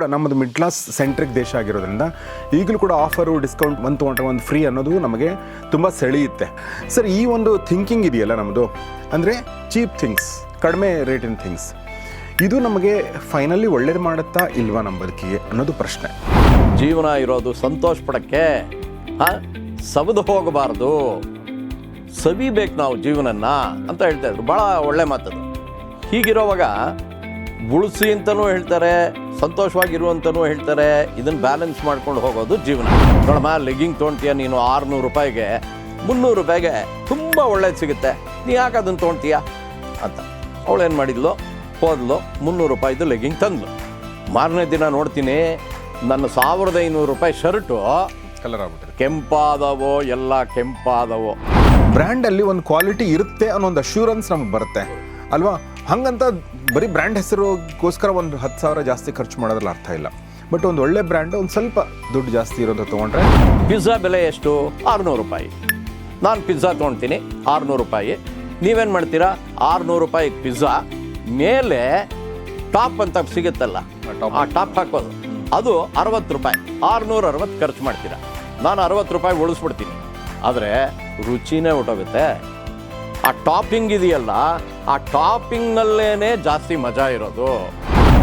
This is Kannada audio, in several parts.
ಕೂಡ ನಮ್ಮದು ಮಿಡ್ ಕ್ಲಾಸ್ ಸೆಂಟ್ರಿಕ್ ದೇಶ ಆಗಿರೋದ್ರಿಂದ ಈಗಲೂ ಕೂಡ ಆಫರು ಡಿಸ್ಕೌಂಟ್ ಒಂದು ತೊಗೊಂಡ್ರೆ ಒಂದು ಫ್ರೀ ಅನ್ನೋದು ನಮಗೆ ತುಂಬ ಸೆಳೆಯುತ್ತೆ. ಸರ್ ಈ ಒಂದು ಥಿಂಕಿಂಗ್ ಇದೆಯಲ್ಲ ನಮ್ಮದು ಅಂದರೆ ಚೀಪ್ ಥಿಂಗ್ಸ್ ಕಡಿಮೆ ರೇಟಿನ ಥಿಂಗ್ಸ್ ಇದು ನಮಗೆ ಫೈನಲಿ ಒಳ್ಳೇದು ಮಾಡುತ್ತಾ ಇಲ್ವಾ ನಮ್ಮ ಬದುಕಿಗೆ ಅನ್ನೋದು ಪ್ರಶ್ನೆ. ಜೀವನ ಇರೋದು ಸಂತೋಷ ಪಡಕ್ಕೆ ಸವಿದು ಹೋಗಬಾರ್ದು. ಸವಿಬೇಕು ನಾವು ಜೀವನನ್ನ ಅಂತ ಹೇಳ್ತಾ ಇದ್ರು. ಭಾಳ ಒಳ್ಳೆ ಮಾತದು. ಹೀಗಿರೋವಾಗ ಉಳಿಸಿ ಅಂತಲೂ ಹೇಳ್ತಾರೆ ಸಂತೋಷವಾಗಿರುವಂತನೂ ಹೇಳ್ತಾರೆ ಇದನ್ನು ಬ್ಯಾಲೆನ್ಸ್ ಮಾಡ್ಕೊಂಡು ಹೋಗೋದು ಜೀವನ. ನೋಡಮ್ಮ ಲೆಗ್ಗಿಂಗ್ ತೊಗೊಳ್ತೀಯ ನೀನು ಆರುನೂರು ರೂಪಾಯಿಗೆ ಮುನ್ನೂರು ರೂಪಾಯಿಗೆ ತುಂಬ ಒಳ್ಳೇದು ಸಿಗುತ್ತೆ. ನೀ ಯಾಕೆ ಅದನ್ನು ತೊಗೊಳ್ತೀಯ ಅಂತ. ಅವಳೇನು ಮಾಡಿದ್ಲು? ಹೋದ್ಲು ಮುನ್ನೂರು ರೂಪಾಯಿದು ಲೆಗ್ಗಿಂಗ್ ತಂದ್ಲು. ಮಾರನೇ ದಿನ ನೋಡ್ತೀನಿ ನನ್ನ ಸಾವಿರದ ಐನೂರು ರೂಪಾಯಿ ಶರ್ಟು ಕಲರ್ ಆಗ್ಬಿಟ್ಟಿದೆ. ಕೆಂಪಾದವೋ ಎಲ್ಲ ಕೆಂಪಾದವೋ. ಬ್ರ್ಯಾಂಡಲ್ಲಿ ಒಂದು ಕ್ವಾಲಿಟಿ ಇರುತ್ತೆ ಅನ್ನೋ ಒಂದು ಅಶ್ಯೂರೆನ್ಸ್ ನಮ್ಗೆ ಬರುತ್ತೆ. ಅಲ್ವಾ? ಹಂಗಂತ ಬರೀ ಬ್ರ್ಯಾಂಡ್ ಹೆಸರುಗೋಸ್ಕರ ಒಂದು ಹತ್ತು ಸಾವಿರ ಜಾಸ್ತಿ ಖರ್ಚು ಮಾಡೋದ್ರಲ್ಲಿ ಅರ್ಥ ಇಲ್ಲ. ಬಟ್ ಒಂದು ಒಳ್ಳೆ ಬ್ರ್ಯಾಂಡ್ ಒಂದು ಸ್ವಲ್ಪ ದುಡ್ಡು ಜಾಸ್ತಿ ಇರೋದು ತೊಗೊಂಡ್ರೆ ಪಿಜ್ಜಾ ಬೆಲೆ ಎಷ್ಟು? ಆರುನೂರು ರೂಪಾಯಿ. ನಾನು ಪಿಜ್ಜಾ ತೊಗೊಳ್ತೀನಿ ಆರುನೂರು ರೂಪಾಯಿ. ನೀವೇನು ಮಾಡ್ತೀರಾ? ಆರುನೂರು ರೂಪಾಯಿ ಪಿಜ್ಜಾ ಮೇಲೆ ಟಾಪ್ ಅಂತ ಸಿಗುತ್ತಲ್ಲ ಆ ಟಾಪ್ ಹಾಕೋದು. ಅದು ಅರವತ್ತು ರೂಪಾಯಿ. ಆರುನೂರ ಅರವತ್ತು ಖರ್ಚು ಮಾಡ್ತೀರಾ. ನಾನು ಅರವತ್ತು ರೂಪಾಯಿ ಉಳಿಸ್ಬಿಡ್ತೀನಿ. ಆದರೆ ರುಚಿನೇ ಹೊಟ್ಟೋಗುತ್ತೆ ಆ ಟಾಪಿಂಗ್ ಇದೆಯಲ್ಲ ಆ ಟಾಪಿಂಗ್ನಲ್ಲೇನೆ ಜಾಸ್ತಿ ಮಜಾ ಇರೋದು.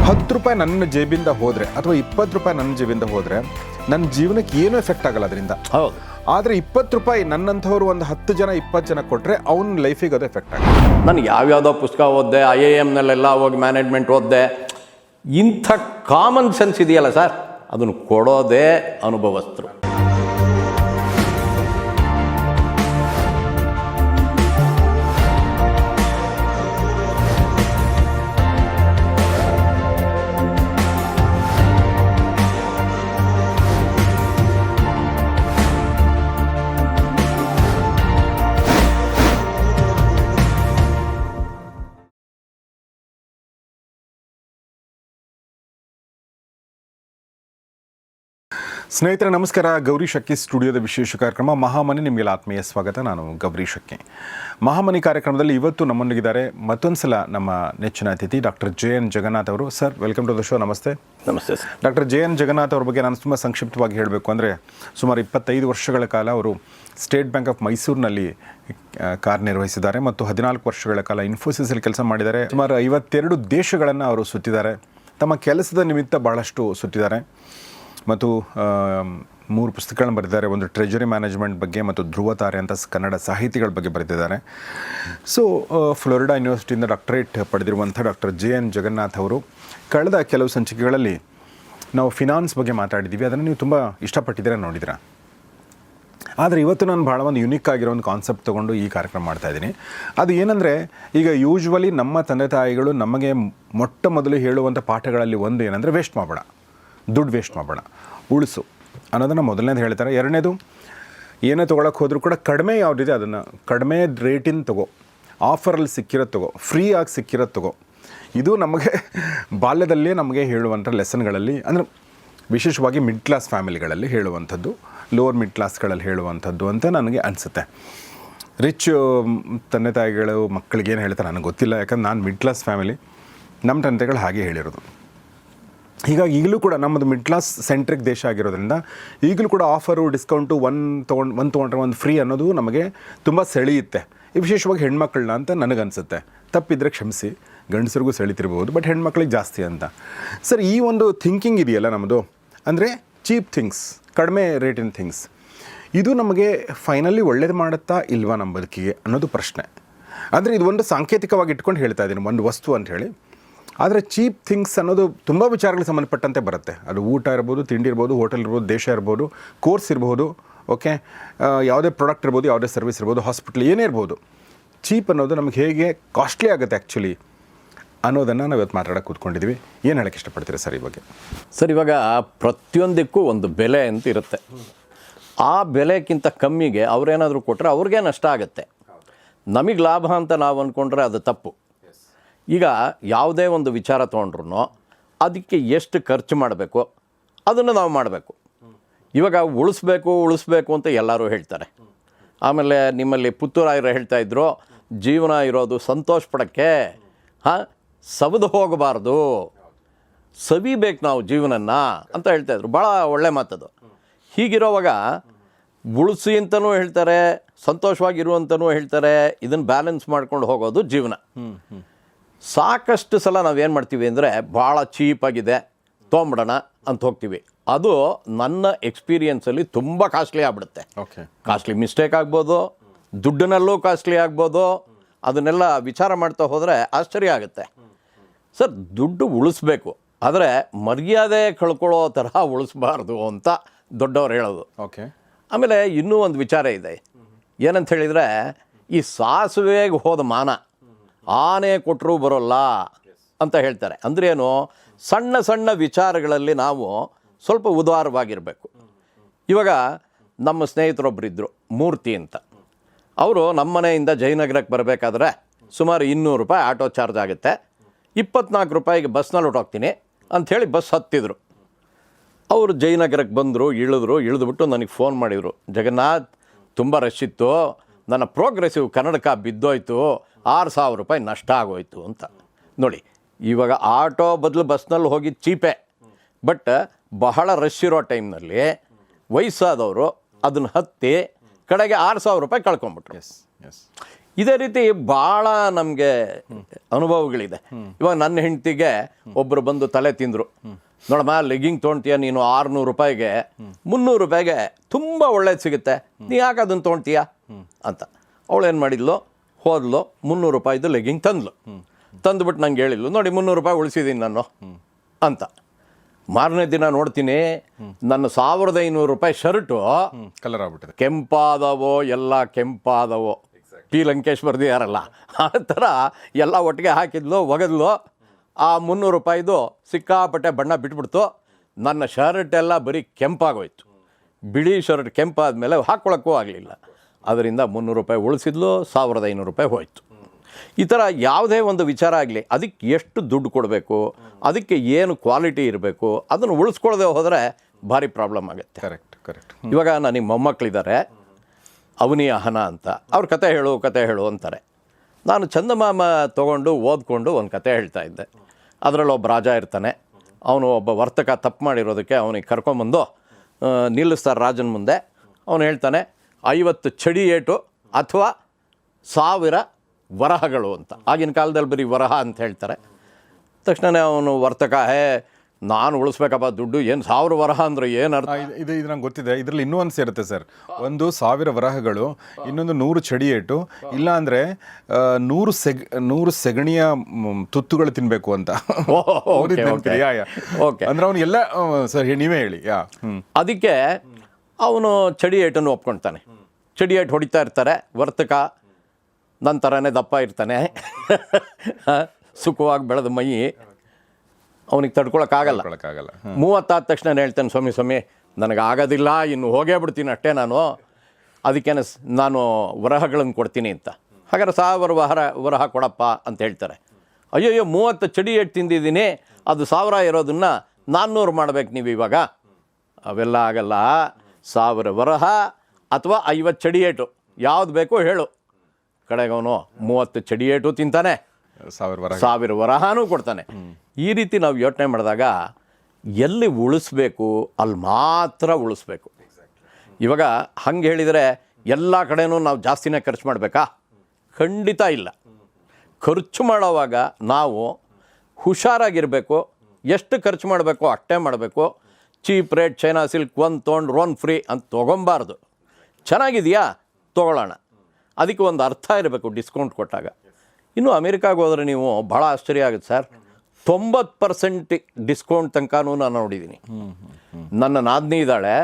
ಹತ್ತು ರೂಪಾಯಿ ನನ್ನ ಜೇಬಿಂದ ಹೋದ್ರೆ ಅಥವಾ ಇಪ್ಪತ್ತು ರೂಪಾಯಿ ನನ್ನ ಜೇಬಿಂದ ಹೋದ್ರೆ ನನ್ನ ಜೀವನಕ್ಕೆ ಏನೂ ಎಫೆಕ್ಟ್ ಆಗಲ್ಲ ಅದರಿಂದ. ಹೌದು. ಆದರೆ ಇಪ್ಪತ್ತು ರೂಪಾಯಿ ನನ್ನಂಥವ್ರು ಒಂದು ಹತ್ತು ಜನ ಇಪ್ಪತ್ತು ಜನ ಕೊಟ್ಟರೆ ಅವ್ನ ಲೈಫಿಗೆ ಅದು ಎಫೆಕ್ಟ್ ಆಗುತ್ತೆ. ನಾನು ಯಾವ್ಯಾವುದೋ ಪುಸ್ತಕ ಓದಿದೆ ಐ ಎ ಎಮ್ನಲ್ಲೆಲ್ಲ ಹೋಗಿ ಮ್ಯಾನೇಜ್ಮೆಂಟ್ ಓದ್ದೆ. ಇಂಥ ಕಾಮನ್ ಸೆನ್ಸ್ ಇದೆಯಲ್ಲ ಸರ್ ಅದನ್ನು ಕೊಡೋದೇ ಅನುಭವಸ್ಥರು. ಸ್ನೇಹಿತರೆ ನಮಸ್ಕಾರ. ಗೌರಿ ಶಕ್ಕಿ ಸ್ಟುಡಿಯೋದ ವಿಶೇಷ ಕಾರ್ಯಕ್ರಮ. ಮಹಾಮನಿ ನಿಮಗೆಲ್ಲ ಆತ್ಮೀಯ ಸ್ವಾಗತ. ನಾನು ಗೌರಿ ಶಕ್ಕಿ ಮಹಾಮನಿ ಕಾರ್ಯಕ್ರಮದಲ್ಲಿ ಇವತ್ತು ನಮ್ಮೊಂದಿಗಿದ್ದಾರೆ ಮತ್ತೊಂದು ಸಲ ನಮ್ಮ ನೆಚ್ಚಿನ ಅತಿಥಿ ಡಾಕ್ಟರ್ ಜೆ ಎನ್ ಜಗನ್ನಾಥ್ ಅವರು. Sir welcome to the show. ನಮಸ್ತೆ. ನಮಸ್ತೆ sir. Doctor J N Jagannath ಅವ್ರ ಬಗ್ಗೆ ನಾನು ತುಂಬ ಸಂಕ್ಷಿಪ್ತವಾಗಿ ಹೇಳಬೇಕು ಅಂದರೆ ಸುಮಾರು ಇಪ್ಪತ್ತೈದು ವರ್ಷಗಳ ಕಾಲ ಅವರು ಸ್ಟೇಟ್ ಬ್ಯಾಂಕ್ ಆಫ್ ಮೈಸೂರಿನಲ್ಲಿ ಕಾರ್ಯನಿರ್ವಹಿಸಿದ್ದಾರೆ ಮತ್ತು ಹದಿನಾಲ್ಕು ವರ್ಷಗಳ ಕಾಲ ಇನ್ಫೋಸಿಸಲ್ಲಿ ಕೆಲಸ ಮಾಡಿದ್ದಾರೆ. ಸುಮಾರು ಐವತ್ತೆರಡು ದೇಶಗಳನ್ನು ಅವರು ಸುತ್ತಿದ್ದಾರೆ. ತಮ್ಮ ಕೆಲಸದ ನಿಮಿತ್ತ ಭಾಳಷ್ಟು ಸುತ್ತಿದ್ದಾರೆ. ಮತ್ತು ಮೂರು ಪುಸ್ತಕಗಳನ್ನು ಬರೆದಿದ್ದಾರೆ. ಒಂದು ಟ್ರೆಜರಿ ಮ್ಯಾನೇಜ್ಮೆಂಟ್ ಬಗ್ಗೆ ಮತ್ತು ಧ್ರುವ ತಾರೆ ಅಂತ ಕನ್ನಡ ಸಾಹಿತಿಗಳ ಬಗ್ಗೆ ಬರೆದಿದ್ದಾರೆ. ಸೊ ಫ್ಲೋರಿಡಾ ಯೂನಿವರ್ಸಿಟಿಯಿಂದ ಡಾಕ್ಟರೇಟ್ ಪಡೆದಿರುವಂಥ ಡಾಕ್ಟರ್ ಜೆ ಎನ್ ಜಗನ್ನಾಥ್ ಅವರು, ಕಳೆದ ಕೆಲವು ಸಂಚಿಕೆಗಳಲ್ಲಿ ನಾವು ಫಿನಾನ್ಸ್ ಬಗ್ಗೆ ಮಾತಾಡಿದ್ದೀವಿ. ಅದನ್ನು ನೀವು ತುಂಬ ಇಷ್ಟಪಟ್ಟಿದ್ದೀರಾ ನೋಡಿದಿರಾ ಆದರೆ ಇವತ್ತು ನಾನು ಭಾಳ ಒಂದು ಯುನಿಕ್ ಆಗಿರೋ ಒಂದು ಕಾನ್ಸೆಪ್ಟ್ ತೊಗೊಂಡು ಈ ಕಾರ್ಯಕ್ರಮ ಮಾಡ್ತಾ ಇದ್ದೀನಿ. ಅದು ಏನಂದರೆ, ಈಗ ಯೂಶ್ವಲಿ ನಮ್ಮ ತಂದೆ ತಾಯಿಗಳು ನಮಗೆ ಮೊಟ್ಟ ಮೊದಲು ಹೇಳುವಂಥ ಪಾಠಗಳಲ್ಲಿ ಒಂದು ಏನಂದರೆ ವೇಸ್ಟ್ ಮಾಡಬೇಡ ದುಡ್ಡು ವೇಸ್ಟ್ ಮಾಡೋಣ ಉಳಿಸು. ಅನ್ನೋದನ್ನು ಮೊದಲನೇದು ಹೇಳ್ತಾರೆ. ಎರಡನೇದು, ಏನೇ ತೊಗೊಳಕ್ಕೆ ಹೋದರೂ ಕೂಡ ಕಡಿಮೆ ಯಾವುದಿದೆ ಅದನ್ನು ಕಡಿಮೆ ರೇಟಿನ ತಗೋ. ಆಫರಲ್ಲಿ ಸಿಕ್ಕಿರೋದು ತಗೋ. ಫ್ರೀ ಆಗಿ ಸಿಕ್ಕಿರೋ ತಗೋ. ಇದು ನಮಗೆ ಬಾಲ್ಯದಲ್ಲೇ ನಮಗೆ ಹೇಳುವಂಥ ಲೆಸನ್ಗಳಲ್ಲಿ ಅಂದರೆ ವಿಶೇಷವಾಗಿ ಮಿಡ್ ಕ್ಲಾಸ್ ಫ್ಯಾಮಿಲಿಗಳಲ್ಲಿ ಹೇಳುವಂಥದ್ದು ಲೋವರ್ ಮಿಡ್ ಕ್ಲಾಸ್ಗಳಲ್ಲಿ ಹೇಳುವಂಥದ್ದು ಅಂತ ನನಗೆ ಅನಿಸುತ್ತೆ. ರಿಚ್ ತಂದೆ ತಾಯಿಗಳು, ಮಕ್ಕಳಿಗೆ ಏನು ಹೇಳ್ತಾರೆ ನನಗೆ ಗೊತ್ತಿಲ್ಲ. ಯಾಕಂದ್ರೆ ನಾನು ಮಿಡ್ ಕ್ಲಾಸ್ ಫ್ಯಾಮಿಲಿ ನಮ್ಮ ತಂದೆಗಳು ಹಾಗೆ ಹೇಳಿರೋದು. ಹೀಗಾಗಿ ಈಗಲೂ ಕೂಡ ನಮ್ಮದು ಮಿಡ್ ಕ್ಲಾಸ್ ಸೆಂಟ್ರಿಕ್ ದೇಶ ಆಗಿರೋದ್ರಿಂದ ಈಗಲೂ ಕೂಡ ಆಫರು ಡಿಸ್ಕೌಂಟು ಒನ್ ತೊಗೊಂಡು ಒಂದು ತೊಗೊಂಡ್ರೆ ಒಂದು ಫ್ರೀ ಅನ್ನೋದು ನಮಗೆ ತುಂಬ ಸೆಳೆಯುತ್ತೆ. ವಿಶೇಷವಾಗಿ ಹೆಣ್ಮಕ್ಳನ್ನ ಅಂತ ನನಗನ್ಸುತ್ತೆ. ತಪ್ಪಿದ್ರೆ ಕ್ಷಮಿಸಿ, ಗಂಡಸರಿಗೂ ಸೆಳಿತಿರ್ಬೋದು ಬಟ್ ಹೆಣ್ಮಕ್ಳಿಗೆ ಜಾಸ್ತಿ ಅಂತ. ಸರ್, ಈ ಒಂದು ಥಿಂಕಿಂಗ್ ಇದೆಯಲ್ಲ ನಮ್ಮದು ಅಂದರೆ ಚೀಪ್ ಥಿಂಗ್ಸ್ ಕಡಿಮೆ ರೇಟಿನ ಥಿಂಗ್ಸ್ ಇದು ನಮಗೆ ಫೈನಲಿ ಒಳ್ಳೇದು ಮಾಡುತ್ತಾ ಇಲ್ವಾ ನಮ್ಮ ಬದುಕಿಗೆ ಅನ್ನೋದು ಪ್ರಶ್ನೆ. ಅಂದರೆ ಇದು ಒಂದು ಸಾಂಕೇತಿಕವಾಗಿ ಇಟ್ಕೊಂಡು ಹೇಳ್ತಾ ಇದ್ದೀನಿ, ಒಂದು ವಸ್ತು ಅಂತ ಹೇಳಿ. ಆದರೆ ಚೀಪ್ ಥಿಂಗ್ಸ್ ಅನ್ನೋದು ತುಂಬ ವಿಚಾರಗಳಿಗೆ ಸಂಬಂಧಪಟ್ಟಂತೆ ಬರುತ್ತೆ. ಅದು ಊಟ ಇರ್ಬೋದು, ತಿಂಡಿ ಇರ್ಬೋದು, ಹೋಟೆಲ್ ಇರ್ಬೋದು, ದೇಶ ಇರ್ಬೋದು, ಕೋರ್ಸ್ ಇರ್ಬೋದು, ಓಕೆ? ಯಾವುದೇ ಪ್ರಾಡಕ್ಟ್ ಇರ್ಬೋದು, ಯಾವುದೇ ಸರ್ವಿಸ್ ಇರ್ಬೋದು, ಹಾಸ್ಪಿಟ್ಲ್ ಏನೇ ಇರ್ಬೋದು. ಚೀಪ್ ಅನ್ನೋದು ನಮಗೆ ಹೇಗೆ ಕಾಸ್ಟ್ಲಿ ಆಗುತ್ತೆ ಆ್ಯಕ್ಚುಲಿ ಅನ್ನೋದನ್ನು ನಾವು ಇವತ್ತು ಮಾತಾಡೋಕೆ ಕೂತ್ಕೊಂಡಿದ್ದೀವಿ ಏನು ಹೇಳೋಕ್ಕೆ ಇಷ್ಟಪಡ್ತೀರಾ ಸರ್ ಈ ಬಗ್ಗೆ? ಸರ್, ಇವಾಗ ಪ್ರತಿಯೊಂದಕ್ಕೂ ಒಂದು ಬೆಲೆ ಅಂತ ಇರುತ್ತೆ. ಆ ಬೆಲೆಗಿಂತ ಕಮ್ಮಿಗೆ ಅವರೇನಾದರೂ ಕೊಟ್ಟರೆ ಅವ್ರಿಗೆ ನಷ್ಟ ಆಗುತ್ತೆ. ನಮಗೆ ಲಾಭ ಅಂತ ನಾವು ಅಂದ್ಕೊಂಡ್ರೆ ಅದು ತಪ್ಪು. ಈಗ ಯಾವುದೇ ಒಂದು ವಿಚಾರ ತೊಗೊಂಡ್ರು ಅದಕ್ಕೆ ಎಷ್ಟು ಖರ್ಚು ಮಾಡಬೇಕು? ಅದನ್ನು ನಾವು ಮಾಡಬೇಕು. ಇವಾಗ ಉಳಿಸ್ಬೇಕು ಉಳಿಸ್ಬೇಕು ಅಂತ ಎಲ್ಲರೂ ಹೇಳ್ತಾರೆ. ಆಮೇಲೆ ನಿಮ್ಮಲ್ಲಿ ಪುತ್ತೂರಾಯರು ಹೇಳ್ತಾ ಇದ್ರು, ಜೀವನ ಇರೋದು ಸಂತೋಷ ಪಡೋಕ್ಕೆ ಹಾಂ, ಸವದು ಹೋಗಬಾರ್ದು. ಸವಿಬೇಕು ನಾವು ಜೀವನನ್ನ ಅಂತ ಹೇಳ್ತಾ ಇದ್ರು. ಭಾಳ ಒಳ್ಳೆ ಮಾತದು. ಹೀಗಿರೋವಾಗ ಉಳಿಸಿ ಅಂತಲೂ ಹೇಳ್ತಾರೆ ಸಂತೋಷವಾಗಿರುವಂತನೂ ಹೇಳ್ತಾರೆ, ಇದನ್ನು ಬ್ಯಾಲೆನ್ಸ್ ಮಾಡ್ಕೊಂಡು ಹೋಗೋದು ಜೀವನ. ಸಾಕಷ್ಟು ಸಲ ನಾವೇನು ಮಾಡ್ತೀವಿ ಅಂದರೆ ಭಾಳ ಚೀಪಾಗಿದೆ ತೊಗೊಂಬಿಡೋಣ ಅಂತ ಹೋಗ್ತೀವಿ. ಅದು ನನ್ನ ಎಕ್ಸ್ಪೀರಿಯನ್ಸಲ್ಲಿ ತುಂಬ ಕಾಸ್ಟ್ಲಿ ಆಗ್ಬಿಡುತ್ತೆ. ಓಕೆ ಕಾಸ್ಟ್ಲಿ ಮಿಸ್ಟೇಕ್ ಆಗ್ಬೋದು ದುಡ್ಡಿನಲ್ಲೂ ಕಾಸ್ಟ್ಲಿ ಆಗ್ಬೋದು ಅದನ್ನೆಲ್ಲ ವಿಚಾರ ಮಾಡ್ತಾ ಹೋದರೆ ಆಶ್ಚರ್ಯ ಆಗುತ್ತೆ. ಸರ್ ದುಡ್ಡು ಉಳಿಸ್ಬೇಕು ಆದರೆ ಮರ್ಯಾದೆ ಕಳ್ಕೊಳ್ಳೋ ಥರ ಉಳಿಸ್ಬಾರ್ದು ಅಂತ ದೊಡ್ಡವ್ರು ಹೇಳೋದು. ಓಕೆ ಆಮೇಲೆ ಇನ್ನೂ ಒಂದು ವಿಚಾರ ಇದೆ. ಏನಂತ ಹೇಳಿದರೆ ಈ ಸಾಸುವೆಗೆ ಹೋದ ಮಾನ ಆನೆ ಕೊಟ್ಟರೂ ಬರೋಲ್ಲ ಅಂತ ಹೇಳ್ತಾರೆ. ಅಂದ್ರೆ ಏನು? ಸಣ್ಣ ಸಣ್ಣ ವಿಚಾರಗಳಲ್ಲಿ ನಾವು ಸ್ವಲ್ಪ ಉದಾರವಾಗಿರಬೇಕು. ಇವಾಗ ನಮ್ಮ ಸ್ನೇಹಿತರೊಬ್ಬರಿದ್ದರು ಮೂರ್ತಿ ಅಂತ. ಅವರು ನಮ್ಮನೆಯಿಂದ ಜಯನಗರಕ್ಕೆ ಬರಬೇಕಾದ್ರೆ ಸುಮಾರು ಇನ್ನೂರು ರೂಪಾಯಿ ಆಟೋ ಚಾರ್ಜ್ ಆಗುತ್ತೆ. ಇಪ್ಪತ್ನಾಲ್ಕು ರೂಪಾಯಿಗೆ ಬಸ್ನಲ್ಲಿ ಹೊಟ್ಟೋಗ್ತೀನಿ ಅಂಥೇಳಿ ಬಸ್ ಹತ್ತಿದ್ರು. ಅವರು ಜಯನಗರಕ್ಕೆ ಬಂದರು, ಇಳಿದ್ರು, ಇಳಿದ್ಬಿಟ್ಟು ನನಗೆ ಫೋನ್ ಮಾಡಿದರು. ಜಗನ್ನಾಥ್, ತುಂಬ ರಶ್ ಇತ್ತು. ನನ್ನ ಪ್ರೋಗ್ರೆಸಿವ್ ಕನ್ನಡಕ ಬಿದ್ದೋಯ್ತು. ಆರು ಸಾವಿರ ರೂಪಾಯಿ ನಷ್ಟ ಆಗೋಯ್ತು ಅಂತ. ನೋಡಿ ಇವಾಗ ಆಟೋ ಬದಲು ಬಸ್ನಲ್ಲಿ ಹೋಗಿ ಚೀಪೆ. ಬಟ್ ಬಹಳ ರಶ್ ಇರೋ ಟೈಮ್ನಲ್ಲಿ ವಯಸ್ಸಾದವರು ಅದನ್ನು ಹತ್ತಿ ಕಡೆಗೆ ಆರು ಸಾವಿರ ರೂಪಾಯಿ ಕಳ್ಕೊಂಬಿಟ್ರು. ಎಸ್ ಎಸ್ ಇದೇ ರೀತಿ ಭಾಳ ನಮಗೆ ಅನುಭವಗಳಿದೆ. ಇವಾಗ ನನ್ನ ಹೆಂಡತಿಗೆ ಒಬ್ಬರು ಬಂದು ತಲೆ ತಿಂದರು. ನೋಡಮ್ಮ ಲೆಗ್ಗಿಂಗ್ ತೊಗೊಳ್ತೀಯ ನೀನು ಆರುನೂರು ರೂಪಾಯಿಗೆ. ಮುನ್ನೂರು ರೂಪಾಯಿಗೆ ತುಂಬ ಒಳ್ಳೇದು ಸಿಗುತ್ತೆ. ನೀ ಯಾಕೆ ಅದನ್ನು ತೊಗೊಳ್ತೀಯ ಅಂತ. ಅವಳು ಏನು ಮಾಡಿದ್ಲು? ಹೋದ್ಲು ಮುನ್ನೂರು ರೂಪಾಯಿದು ಲೆಗ್ಗಿಂಗ್ ತಂದ್ಲು. ತಂದುಬಿಟ್ಟು ನಂಗೆ ಹೇಳಿದ್ಲು ನೋಡಿ ಮುನ್ನೂರು ರೂಪಾಯಿ ಉಳಿಸಿದ್ದೀನಿ ನಾನು. ಅಂತ. ಮಾರನೇ ದಿನ ನೋಡ್ತೀನಿ ನನ್ನ ಸಾವಿರದ ಐನೂರು ರೂಪಾಯಿ ಶರ್ಟು ಕಲರ್ ಆಗ್ಬಿಟ್ಟಿದೆ. ಕೆಂಪಾದವೋ ಎಲ್ಲ ಕೆಂಪಾದವೋ. ಪಿ ಲಂಕೇಶ್ ಬರ್ದಿದಾರಲ್ಲ ಆ ಥರ ಎಲ್ಲ ಒಟ್ಟಿಗೆ ಹಾಕಿದ್ಲು ಒಗೆದ್ಲು. ಆ ಮುನ್ನೂರು ರೂಪಾಯಿದು ಸಿಕ್ಕಾಪಟ್ಟೆ ಬಣ್ಣ ಬಿಟ್ಬಿಡ್ತು. ನನ್ನ ಶರ್ಟ್ ಎಲ್ಲ ಬರೀ ಕೆಂಪಾಗೋಯ್ತು. ಬಿಳಿ ಶರ್ಟ್ ಕೆಂಪಾದ ಮೇಲೆ ಹಾಕ್ಕೊಳಕ್ಕೂ ಆಗಲಿಲ್ಲ. ಅದರಿಂದ ಮುನ್ನೂರು ರೂಪಾಯಿ ಉಳಿಸಿದ್ಲು ಸಾವಿರದ ಐನೂರು ರೂಪಾಯಿ ಹೋಯ್ತು. ಈ ಥರ ಯಾವುದೇ ಒಂದು ವಿಚಾರ ಆಗಲಿ ಅದಕ್ಕೆ ಎಷ್ಟು ದುಡ್ಡು ಕೊಡಬೇಕು ಅದಕ್ಕೆ ಏನು ಕ್ವಾಲಿಟಿ ಇರಬೇಕು ಅದನ್ನು ಉಳಿಸ್ಕೊಳ್ಳದೆ ಹೋದರೆ ಭಾರಿ ಪ್ರಾಬ್ಲಮ್ ಆಗುತ್ತೆ. Correct correct. ಇವಾಗ ನನಗೆ ಮೊಮ್ಮಕ್ಕಳಿದ್ದಾರೆ ಅವನಿ ಅಹನ ಅಂತ. ಅವ್ರ ಕತೆ ಹೇಳು ಕತೆ ಹೇಳು ಅಂತಾರೆ. ನಾನು ಚಂದಮಾಮ ತೊಗೊಂಡು ಓದ್ಕೊಂಡು ಒಂದು ಕತೆ ಹೇಳ್ತಾ ಇದ್ದೆ. ಅದರಲ್ಲಿ ಒಬ್ಬ ರಾಜ ಇರ್ತಾನೆ. ಅವನು ಒಬ್ಬ ವರ್ತಕ ತಪ್ಪು ಮಾಡಿರೋದಕ್ಕೆ ಅವನಿಗೆ ಕರ್ಕೊಂಬಂದು ನಿಲ್ಲಿಸ್ತಾರೆ ರಾಜನ ಮುಂದೆ. ಅವನು ಹೇಳ್ತಾನೆ ಐವತ್ತು ಚಡಿ ಏಟು ಅಥವಾ ಸಾವಿರ ವರಹಗಳು ಅಂತ. ಆಗಿನ ಕಾಲದಲ್ಲಿ ಬರೀ ವರಹ ಅಂತ ಹೇಳ್ತಾರೆ. ತಕ್ಷಣ ಅವನು ವರ್ತಕ ಹೇ ನಾನು ಉಳಿಸ್ಬೇಕಪ್ಪ ದುಡ್ಡು ಏನು ಸಾವಿರ ವರಹ ಅಂದ್ರೆ ಏನು ಅರ್ಥ? ಇದು- ಇದು ನಂಗೆ ಗೊತ್ತಿದೆ. ಇದರಲ್ಲಿ ಇನ್ನೂ ಒಂದು ಸೇರುತ್ತೆ ಸರ್. ಒಂದು ಸಾವಿರ ವರಹಗಳು ಇನ್ನೊಂದು ನೂರು ಚಡಿಯೇಟು ಇಲ್ಲ ಇಲ್ಲಾಂದರೆ ಆ, ನೂರು ಸೆಗ್ ನೂರು ಸೆಗಣಿಯ ತುತ್ತುಗಳು ತಿನ್ನಬೇಕು ಅಂತ. ಓಕೆ ಅಂದರೆ ಅವನಿಗೆಲ್ಲ. ಅಂದ್ರೆ ಅವನು ಎಲ್ಲ ಸರ್ ನೀವೇ ಹೇಳಿ. ಯಾ ಅದಕ್ಕೆ ಅವನು ಚಡಿ ಏಟನ್ನು ಒಪ್ಕೊಳ್ತಾನೆ. ಚಡಿ ಏಟು ಹೊಡಿತಾ ಇರ್ತಾರೆ ವರ್ತಕ ನನ್ನ ಥರನೇ ದಪ್ಪ ಇರ್ತಾನೆ. ಸುಖವಾಗಿ ಬೆಳೆದ ಮೈ ಅವನಿಗೆ ತಡ್ಕೊಳಕ್ಕಾಗಲ್ಲ. ಕೊಡಕ್ಕಾಗಲ್ಲ ಮೂವತ್ತಾದ ತಕ್ಷಣ ಹೇಳ್ತೇನೆ ಸ್ವಾಮಿ ಸ್ವಾಮಿ ನನಗೆ ಆಗೋದಿಲ್ಲ ಇನ್ನು ಹೋಗೇ ಬಿಡ್ತೀನಿ ಅಷ್ಟೇ ನಾನು. ಅದಕ್ಕೇನೆ ನಾನು ವರಹಗಳನ್ನು ಕೊಡ್ತೀನಿ ಅಂತ. ಹಾಗಾದ್ರೆ ಸಾವಿರ ವರಹ ವರಹ ಕೊಡಪ್ಪ ಅಂತ ಹೇಳ್ತಾರೆ. ಅಯ್ಯೋ ಮೂವತ್ತು ಚಡಿ ಏಟು ತಿಂದಿದ್ದೀನಿ ಅದು ಸಾವಿರ ಇರೋದನ್ನು ನಾನ್ನೂರು ಮಾಡ್ಬೇಕು ನೀವು ಇವಾಗ ಅವೆಲ್ಲ ಆಗಲ್ಲ ಸಾವಿರ ವರಹ ಅಥವಾ ಐವತ್ತು ಚಡಿಯೇಟು. ಯಾವ್ದು ಬೇಕೋ ಹೇಳು. ಕಡೆಗವನು ಮೂವತ್ತು ಚಡಿಯೇಟು ತಿಂತಾನೆ. ಸಾವಿರ ವರಹ. ಸಾವಿರ ವರಹಾನೂ ಕೊಡ್ತಾನೆ. ಈ ರೀತಿ ನಾವು ಯೋಚನೆ ಮಾಡಿದಾಗ ಎಲ್ಲಿ ಉಳಿಸ್ಬೇಕು ಅಲ್ಲಿ ಮಾತ್ರ ಉಳಿಸ್ಬೇಕು. ಇವಾಗ ಹಂಗೆ ಹೇಳಿದರೆ ಎಲ್ಲ ಕಡೆನೂ ನಾವು ಜಾಸ್ತಿನೇ ಖರ್ಚು ಮಾಡಬೇಕಾ? ಖಂಡಿತ ಇಲ್ಲ. ಖರ್ಚು ಮಾಡೋವಾಗ ನಾವು ಹುಷಾರಾಗಿರಬೇಕು ಎಷ್ಟು ಖರ್ಚು ಮಾಡಬೇಕು ಅಷ್ಟೇ ಮಾಡಬೇಕು ಚೀಪ್ ರೇಟ್ ಚೈನಾ ಸಿಲ್ಕ್ ಒಂದು ತೊಗೊಂಡು ರೋನ್ ಫ್ರೀ ಅಂತ ತೊಗೊಬಾರ್ದು. ಚೆನ್ನಾಗಿದೆಯಾ? ತೊಗೊಳ್ಳೋಣ. ಅದಕ್ಕೆ ಒಂದು ಅರ್ಥ ಇರಬೇಕು ಡಿಸ್ಕೌಂಟ್ ಕೊಟ್ಟಾಗ. ಇನ್ನು ಅಮೇರಿಕಾಗೆ ಹೋದರೆ ನೀವು ಭಾಳ ಆಶ್ಚರ್ಯ ಆಗುತ್ತೆ ಸರ್. ತೊಂಬತ್ತು ಪರ್ಸೆಂಟ್ ಡಿಸ್ಕೌಂಟ್ ತನಕನೂ ನಾನು ನೋಡಿದ್ದೀನಿ ನನ್ನ ನಾದಿನಿ ಇದ್ದಾಳೆ,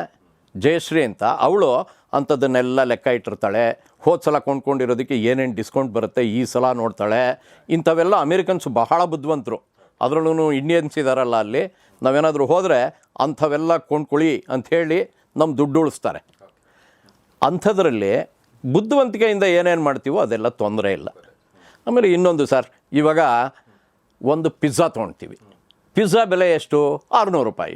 ಜಯಶ್ರೀ ಅಂತ. ಅವಳು ಅಂಥದ್ದನ್ನೆಲ್ಲ ಲೆಕ್ಕ ಇಟ್ಟಿರ್ತಾಳೆ. ಹೋದ ಸಲ ಕೊಂಡ್ಕೊಂಡಿರೋದಕ್ಕೆ ಏನೇನು ಡಿಸ್ಕೌಂಟ್ ಬರುತ್ತೆ ಈ ಸಲ ನೋಡ್ತಾಳೆ. ಇಂಥವೆಲ್ಲ ಅಮೇರಿಕನ್ಸ್ ಬಹಳ ಬುದ್ಧಿವಂತರು. ಅದರಲ್ಲೂ ಇಂಡಿಯನ್ಸ್ ಇದ್ದಾರಲ್ಲ ಅಲ್ಲಿ ನಾವೇನಾದರೂ ಹೋದರೆ ಅಂಥವೆಲ್ಲ ಕೊಂಡ್ಕೊಳ್ಳಿ ಅಂಥೇಳಿ ನಮ್ಮ ದುಡ್ಡು ಉಳಿಸ್ತಾರೆ. ಅಂಥದ್ರಲ್ಲಿ ಬುದ್ಧಿವಂತಿಕೆಯಿಂದ ಏನೇನು ಮಾಡ್ತೀವೋ ಅದೆಲ್ಲ ತೊಂದರೆ ಇಲ್ಲ. ಆಮೇಲೆ ಇನ್ನೊಂದು ಸರ್ ಇವಾಗ ಒಂದು ಪಿಜ್ಜಾ ತೊಗೊಳ್ತೀವಿ ಪಿಜ್ಜಾ ಬೆಲೆ ಎಷ್ಟು? ಆರುನೂರು ರೂಪಾಯಿ.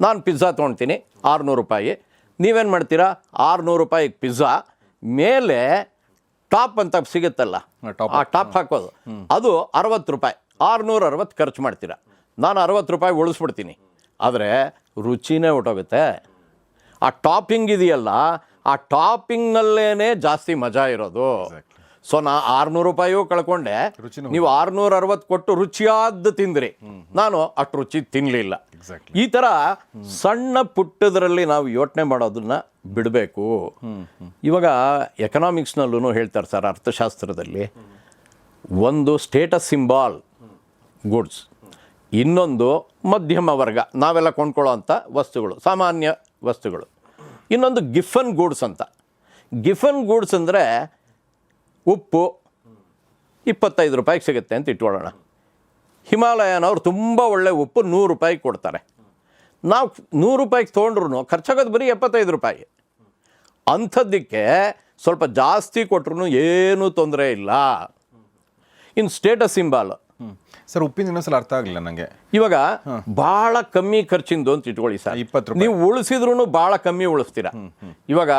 ನಾನು ಪಿಜ್ಜಾ ತೊಗೊಳ್ತೀನಿ ಆರುನೂರು ರೂಪಾಯಿ. ನೀವೇನು ಮಾಡ್ತೀರಾ? ಆರುನೂರು ರೂಪಾಯಿಗೆ ಪಿಜ್ಜಾ ಮೇಲೆ ಟಾಪ್ ಅಂತ ಸಿಗುತ್ತಲ್ಲ. ಆ ಟಾಪ್ ಹಾಕೋದು. ಅದು ಅರವತ್ತು ರೂಪಾಯಿ. ಆರುನೂರ ಅರವತ್ತು ಖರ್ಚು ಮಾಡ್ತೀರಾ? ನಾನು ಅರವತ್ತು ರೂಪಾಯಿ ಉಳಿಸ್ಬಿಡ್ತೀನಿ. ಆದರೆ ರುಚಿನೇ ಹೊಟ್ಟೋಗುತ್ತೆ. ಆ ಟಾಪಿಂಗ್ ಇದೆಯಲ್ಲ ಆ ಟಾಪಿಂಗಲ್ಲೇ ಜಾಸ್ತಿ ಮಜಾ ಇರೋದು. ಸೊ ನಾ ಆರ್ನೂರು ರೂಪಾಯಿಯೂ ಕಳ್ಕೊಂಡೆ. ನೀವು ಆರ್ನೂರ ಅರವತ್ತು ಕೊಟ್ಟು ರುಚಿಯಾದ ತಿಂದ್ರಿ. ನಾನು ಅಷ್ಟು ರುಚಿ ತಿನ್ನಲಿಲ್ಲ ಈ ಥರ ಸಣ್ಣ ಪುಟ್ಟದರಲ್ಲಿ ನಾವು ಯೋಚನೆ ಮಾಡೋದನ್ನ ಬಿಡಬೇಕು. ಇವಾಗ ಎಕನಾಮಿಕ್ಸ್ನಲ್ಲೂ ಹೇಳ್ತಾರೆ ಸರ್ ಅರ್ಥಶಾಸ್ತ್ರದಲ್ಲಿ. ಒಂದು ಸ್ಟೇಟಸ್ ಸಿಂಬಾಲ್ ಗುಡ್ಸ್. ಇನ್ನೊಂದು ಮಧ್ಯಮ ವರ್ಗ, ನಾವೆಲ್ಲ ಕೊಂಡ್ಕೊಳ್ಳೋ ಅಂಥ ವಸ್ತುಗಳು, ಸಾಮಾನ್ಯ ವಸ್ತುಗಳು. ಇನ್ನೊಂದು ಗಿಫನ್ ಗೂಡ್ಸ್ ಅಂತ. ಗಿಫನ್ ಗೂಡ್ಸ್ ಅಂದರೆ ಉಪ್ಪು, ಇಪ್ಪತ್ತೈದು ರೂಪಾಯಿಗೆ ಸಿಗುತ್ತೆ ಅಂತ ಇಟ್ಕೊಳ್ಳೋಣ. ಹಿಮಾಲಯನವ್ರು ತುಂಬ ಒಳ್ಳೆ ಉಪ್ಪು ನೂರು ರೂಪಾಯಿಗೆ ಕೊಡ್ತಾರೆ. ನಾವು ನೂರು ರೂಪಾಯಿಗೆ ತೊಗೊಂಡ್ರು ಖರ್ಚಾಗೋದು ಬರೀ ಎಪ್ಪತ್ತೈದು ರೂಪಾಯಿ. ಅಂಥದ್ದಕ್ಕೆ ಸ್ವಲ್ಪ ಜಾಸ್ತಿ ಕೊಟ್ರು ಏನೂ ತೊಂದರೆ ಇಲ್ಲ. ಇನ್ನು ಸ್ಟೇಟಸ್ ಸಿಂಬಾಲ್ ಸರ್ ಉಪ್ಪಿನ ಇನ್ನೊಂದ್ಸಲ ಅರ್ಥ ಆಗಲಿಲ್ಲ ನನಗೆ ಇವಾಗ ಭಾಳ ಕಮ್ಮಿ ಖರ್ಚಿಂದು ಅಂತ ಇಟ್ಕೊಳ್ಳಿ ಸರ್. ಇಪ್ಪತ್ತು. ನೀವು ಉಳಿಸಿದ್ರು ಭಾಳ ಕಮ್ಮಿ ಉಳಿಸ್ತೀರ? ಇವಾಗ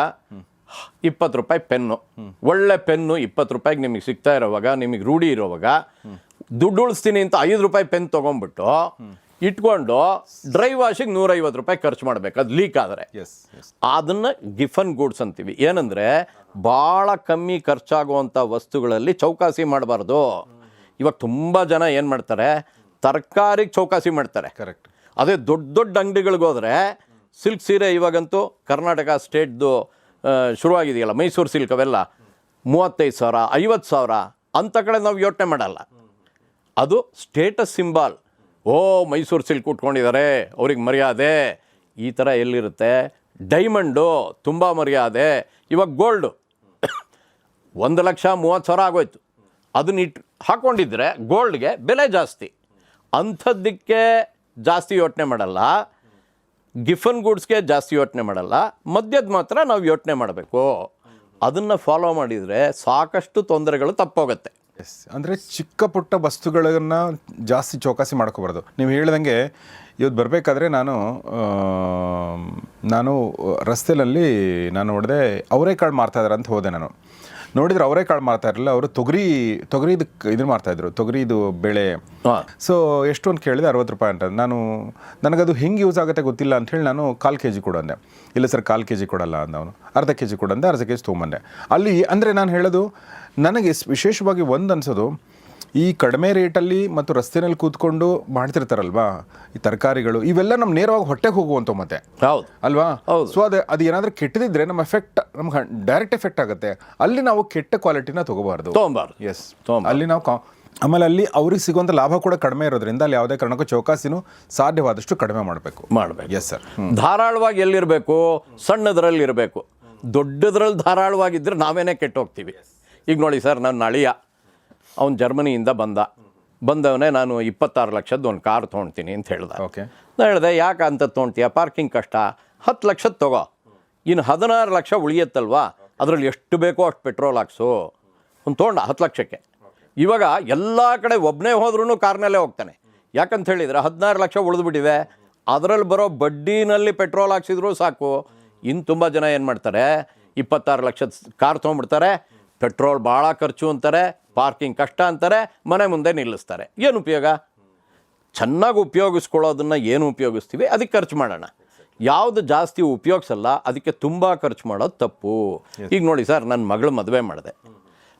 ಇಪ್ಪತ್ತು ರೂಪಾಯಿ ಪೆನ್ನು. ಒಳ್ಳೆ ಪೆನ್ನು ಇಪ್ಪತ್ತು ರೂಪಾಯಿಗೆ ನಿಮಗೆ ಸಿಗ್ತಾ ಇರೋವಾಗ ನಿಮಗೆ ರೂಢಿ ಇರೋವಾಗ ದುಡ್ಡು ಉಳಿಸ್ತೀನಿ ಅಂತ ಐದು ರೂಪಾಯಿ ಪೆನ್ ತೊಗೊಂಡ್ಬಿಟ್ಟು ಇಟ್ಕೊಂಡು ಡ್ರೈ ವಾಶಿಗೆ ನೂರೈವತ್ತು ರೂಪಾಯಿ ಖರ್ಚು ಮಾಡಬೇಕು. ಅದು ಲೀಕ್ ಆದರೆ. ಅದನ್ನ ಗಿಫನ್ ಗೂಡ್ಸ್ ಅಂತೀವಿ. ಏನಂದರೆ ಭಾಳ ಕಮ್ಮಿ ಖರ್ಚಾಗುವಂಥ ವಸ್ತುಗಳಲ್ಲಿ ಚೌಕಾಸಿ ಮಾಡಬಾರ್ದು. ಇವಾಗ ತುಂಬ ಜನ ಏನು ಮಾಡ್ತಾರೆ? ತರಕಾರಿಗೆ ಚೌಕಾಸಿ ಮಾಡ್ತಾರೆ. ಕರೆಕ್ಟ್ ಅದೇ ದೊಡ್ಡ ದೊಡ್ಡ ಅಂಗಡಿಗಳಿಗೆ ಹೋದರೆ ಸಿಲ್ಕ್ ಸೀರೆ ಇವಾಗಂತೂ ಕರ್ನಾಟಕ ಸ್ಟೇಟ್ದು ಶುರುವಾಗಿದೆಯಲ್ಲ ಮೈಸೂರು ಸಿಲ್ಕ್ ಅವೆಲ್ಲ. ಮೂವತ್ತೈದು ಸಾವಿರ ಐವತ್ತು ಸಾವಿರ ಅಂಥ ಕಡೆ ನಾವು ಯೋಚನೆ ಮಾಡಲ್ಲ. ಅದು ಸ್ಟೇಟಸ್ ಸಿಂಬಾಲ್. ಓ ಮೈಸೂರು ಸಿಲ್ಕ್ ಉಟ್ಕೊಂಡಿದ್ದಾರೆ ಅವ್ರಿಗೆ ಮರ್ಯಾದೆ. ಈ ಥರ ಎಲ್ಲಿರುತ್ತೆ? ಡೈಮಂಡು ತುಂಬ ಮರ್ಯಾದೆ. ಇವಾಗ ಗೋಲ್ಡು. ಒಂದು ಲಕ್ಷ ಮೂವತ್ತು ಸಾವಿರ ಆಗೋಯ್ತು. ಅದನ್ನ ಇಟ್ಟು ಹಾಕ್ಕೊಂಡಿದ್ರೆ ಗೋಲ್ಡ್ಗೆ ಬೆಲೆ ಜಾಸ್ತಿ. ಅಂಥದ್ದಕ್ಕೆ ಜಾಸ್ತಿ ಯೋಚನೆ ಮಾಡಲ್ಲ. ಗಿಫನ್ ಗೂಡ್ಸ್ಗೆ ಜಾಸ್ತಿ ಯೋಚನೆ ಮಾಡಲ್ಲ. ಮದ್ಯದ ಮಾತ್ರ ನಾವು ಯೋಚನೆ ಮಾಡಬೇಕು. ಅದನ್ನು ಫಾಲೋ ಮಾಡಿದರೆ ಸಾಕಷ್ಟು ತೊಂದರೆಗಳು ತಪ್ಪೋಗುತ್ತೆ. ಎಸ್. ಅಂದರೆ ಚಿಕ್ಕ ಪುಟ್ಟ ವಸ್ತುಗಳನ್ನು ಜಾಸ್ತಿ ಚೌಕಾಸಿ ಮಾಡ್ಕೋಬಾರ್ದು. ನೀವು ಹೇಳ್ದಂಗೆ ಇವತ್ತು ಬರಬೇಕಾದ್ರೆ ನಾನು ನಾನು ರಸ್ತೆಯಲ್ಲಿ ನಾನು ನೋಡಿದೆ ಅವರೇಕಾಳು ಮಾರ್ತಾ ಇದ್ದಾರೆ ಅಂತ ಹೋದೆ ನಾನು. ನೋಡಿದ್ರೆ ಅವರೇಕಾಳು ಮಾಡ್ತಾ ಇರಲಿಲ್ಲ. ಅವರು ತೊಗರಿ ತೊಗರಿದು ಇದನ್ನು ಮಾರ್ತಾಯಿದ್ರು ತೊಗರಿದು ಬೆಳೆ. ಹಾಂ. ಸೊ ಎಷ್ಟು ಅಂತ ಕೇಳಿದೆ ಅರವತ್ತು ರೂಪಾಯಿ ಅಂತ. ನಾನು ನನಗದು ಹೆಂಗೆ ಯೂಸ್ ಆಗುತ್ತೆ ಗೊತ್ತಿಲ್ಲ ಅಂಥೇಳಿ ನಾನು ಕಾಲು ಕೆ ಜಿ ಕೊಡಂದೆ ಇಲ್ಲ ಸರ್ ಕಾಲು ಕೆ ಜಿ ಕೊಡಲ್ಲ ಅಂದ ಅವನು. ಅರ್ಧ ಕೆ ಜಿ ಕೊಡಂದೆ ಅರ್ಧ ಕೆ ಜಿ ತೊಗೊಂಬಂದೆ. ಅಲ್ಲಿ ಅಂದರೆ ನಾನು ಹೇಳೋದು ನನಗೆ ವಿಶೇಷವಾಗಿ ಒಂದು ಅನ್ಸೋದು ಈ ಕಡಿಮೆ ರೇಟಲ್ಲಿ ಮತ್ತು ರಸ್ತೆನಲ್ಲಿ ಕೂತ್ಕೊಂಡು ಮಾಡ್ತಿರ್ತಾರಲ್ವಾ? ಈ ತರಕಾರಿಗಳು ಇವೆಲ್ಲ ನಮ್ಮ ನೇರವಾಗಿ ಹೊಟ್ಟೆಗೆ ಹೋಗುವಂಥ ಮತ್ತೆ. ಹೌದು. ಅಲ್ವಾ. ಸೊ ಅದು ಅದು ಏನಾದರೂ ಕೆಟ್ಟದಿದ್ರೆ ನಮ್ಮ ಎಫೆಕ್ಟ್ ನಮ್ಗೆ ಡೈರೆಕ್ಟ್ ಎಫೆಕ್ಟ್ ಆಗುತ್ತೆ. ಅಲ್ಲಿ ನಾವು ಕೆಟ್ಟ ಕ್ವಾಲಿಟಿನ ತಗೋಬಾರ್ದು. ತೊಗೊಂಬಾರ್ದು. ಎಸ್ ಅಲ್ಲಿ ನಾವು ಕಾ- ಆಮೇಲೆ ಅಲ್ಲಿ ಅವ್ರಿಗೆ ಸಿಗುವಂಥ ಲಾಭ ಕೂಡ ಕಡಿಮೆ ಇರೋದ್ರಿಂದ ಅಲ್ಲಿ ಯಾವುದೇ ಕಾರಣಕ್ಕೂ ಚೌಕಾಸಿನೂ ಸಾಧ್ಯವಾದಷ್ಟು ಕಡಿಮೆ ಮಾಡಬೇಕು. ಮಾಡಬೇಕು. ಎಸ್ ಸರ್ ಧಾರಾಳವಾಗಿ ಎಲ್ಲಿರಬೇಕು? ಸಣ್ಣದ್ರಲ್ಲಿ ಇರಬೇಕು ದೊಡ್ಡದ್ರಲ್ಲಿ ಧಾರಾಳವಾಗಿದ್ದರೆ ನಾವೇನೇ ಕೆಟ್ಟು ಹೋಗ್ತೀವಿ ಈಗ ನೋಡಿ ಸರ್ ನನ್ನ ಅಳಿಯ. ಅವನು ಜರ್ಮನಿಯಿಂದ ಬಂದ. ಬಂದವನೇ ನಾನು ಇಪ್ಪತ್ತಾರು ಲಕ್ಷದ್ದು ಒಂದು ಕಾರ್ ತೊಗೊಳ್ತೀನಿ ಅಂತ ಹೇಳ್ದೆ. ಓಕೆ. ನಾನು ಹೇಳಿದೆ ಯಾಕೆ ಅಂತ ತೊಗೊಳ್ತೀಯ ಪಾರ್ಕಿಂಗ್ ಕಷ್ಟ. ಹತ್ತು ಲಕ್ಷದ ತಗೋ. ಇನ್ನು ಹದಿನಾರು ಲಕ್ಷ ಉಳಿಯತ್ತಲ್ವಾ? ಅದರಲ್ಲಿ ಎಷ್ಟು ಬೇಕೋ ಅಷ್ಟು ಪೆಟ್ರೋಲ್ ಹಾಕ್ಸು. ಒಂದು ತೊಗೊಂಡ ಹತ್ತು ಲಕ್ಷಕ್ಕೆ. ಇವಾಗ ಎಲ್ಲ ಕಡೆ ಒಬ್ಬನೇ ಹೋದ್ರೂ ಕಾರ್ನಲ್ಲೇ ಹೋಗ್ತಾನೆ. ಯಾಕಂತ ಹೇಳಿದರೆ ಹದಿನಾರು ಲಕ್ಷ ಉಳಿದ್ಬಿಟ್ಟಿವೆ ಅದರಲ್ಲಿ ಬರೋ ಬಡ್ಡಿನಲ್ಲಿ ಪೆಟ್ರೋಲ್ ಹಾಕ್ಸಿದ್ರು ಸಾಕು. ಇನ್ನು ತುಂಬ ಜನ ಏನು ಮಾಡ್ತಾರೆ? ಇಪ್ಪತ್ತಾರು ಲಕ್ಷದ ಕಾರ್ ತೊಗೊಂಡ್ಬಿಡ್ತಾರೆ ಪೆಟ್ರೋಲ್ ಭಾಳ ಖರ್ಚು ಅಂತಾರೆ ಪಾರ್ಕಿಂಗ್ ಕಷ್ಟ ಅಂತಾರೆ ಮನೆ ಮುಂದೆ ನಿಲ್ಲಿಸ್ತಾರೆ. ಏನು ಉಪಯೋಗ? ಚೆನ್ನಾಗಿ ಉಪಯೋಗಿಸ್ಕೊಳ್ಳೋದನ್ನು ಏನು ಉಪಯೋಗಿಸ್ತೀವಿ? ಅದಕ್ಕೆ ಖರ್ಚು ಮಾಡೋಣ. ಯಾವುದು ಜಾಸ್ತಿ ಉಪಯೋಗಿಸಲ್ಲ ಅದಕ್ಕೆ ತುಂಬ ಖರ್ಚು ಮಾಡೋದು ತಪ್ಪು. ಈಗ ನೋಡಿ ಸರ್ ನನ್ನ ಮಗಳ ಮದುವೆ ಮಾಡಿದೆ.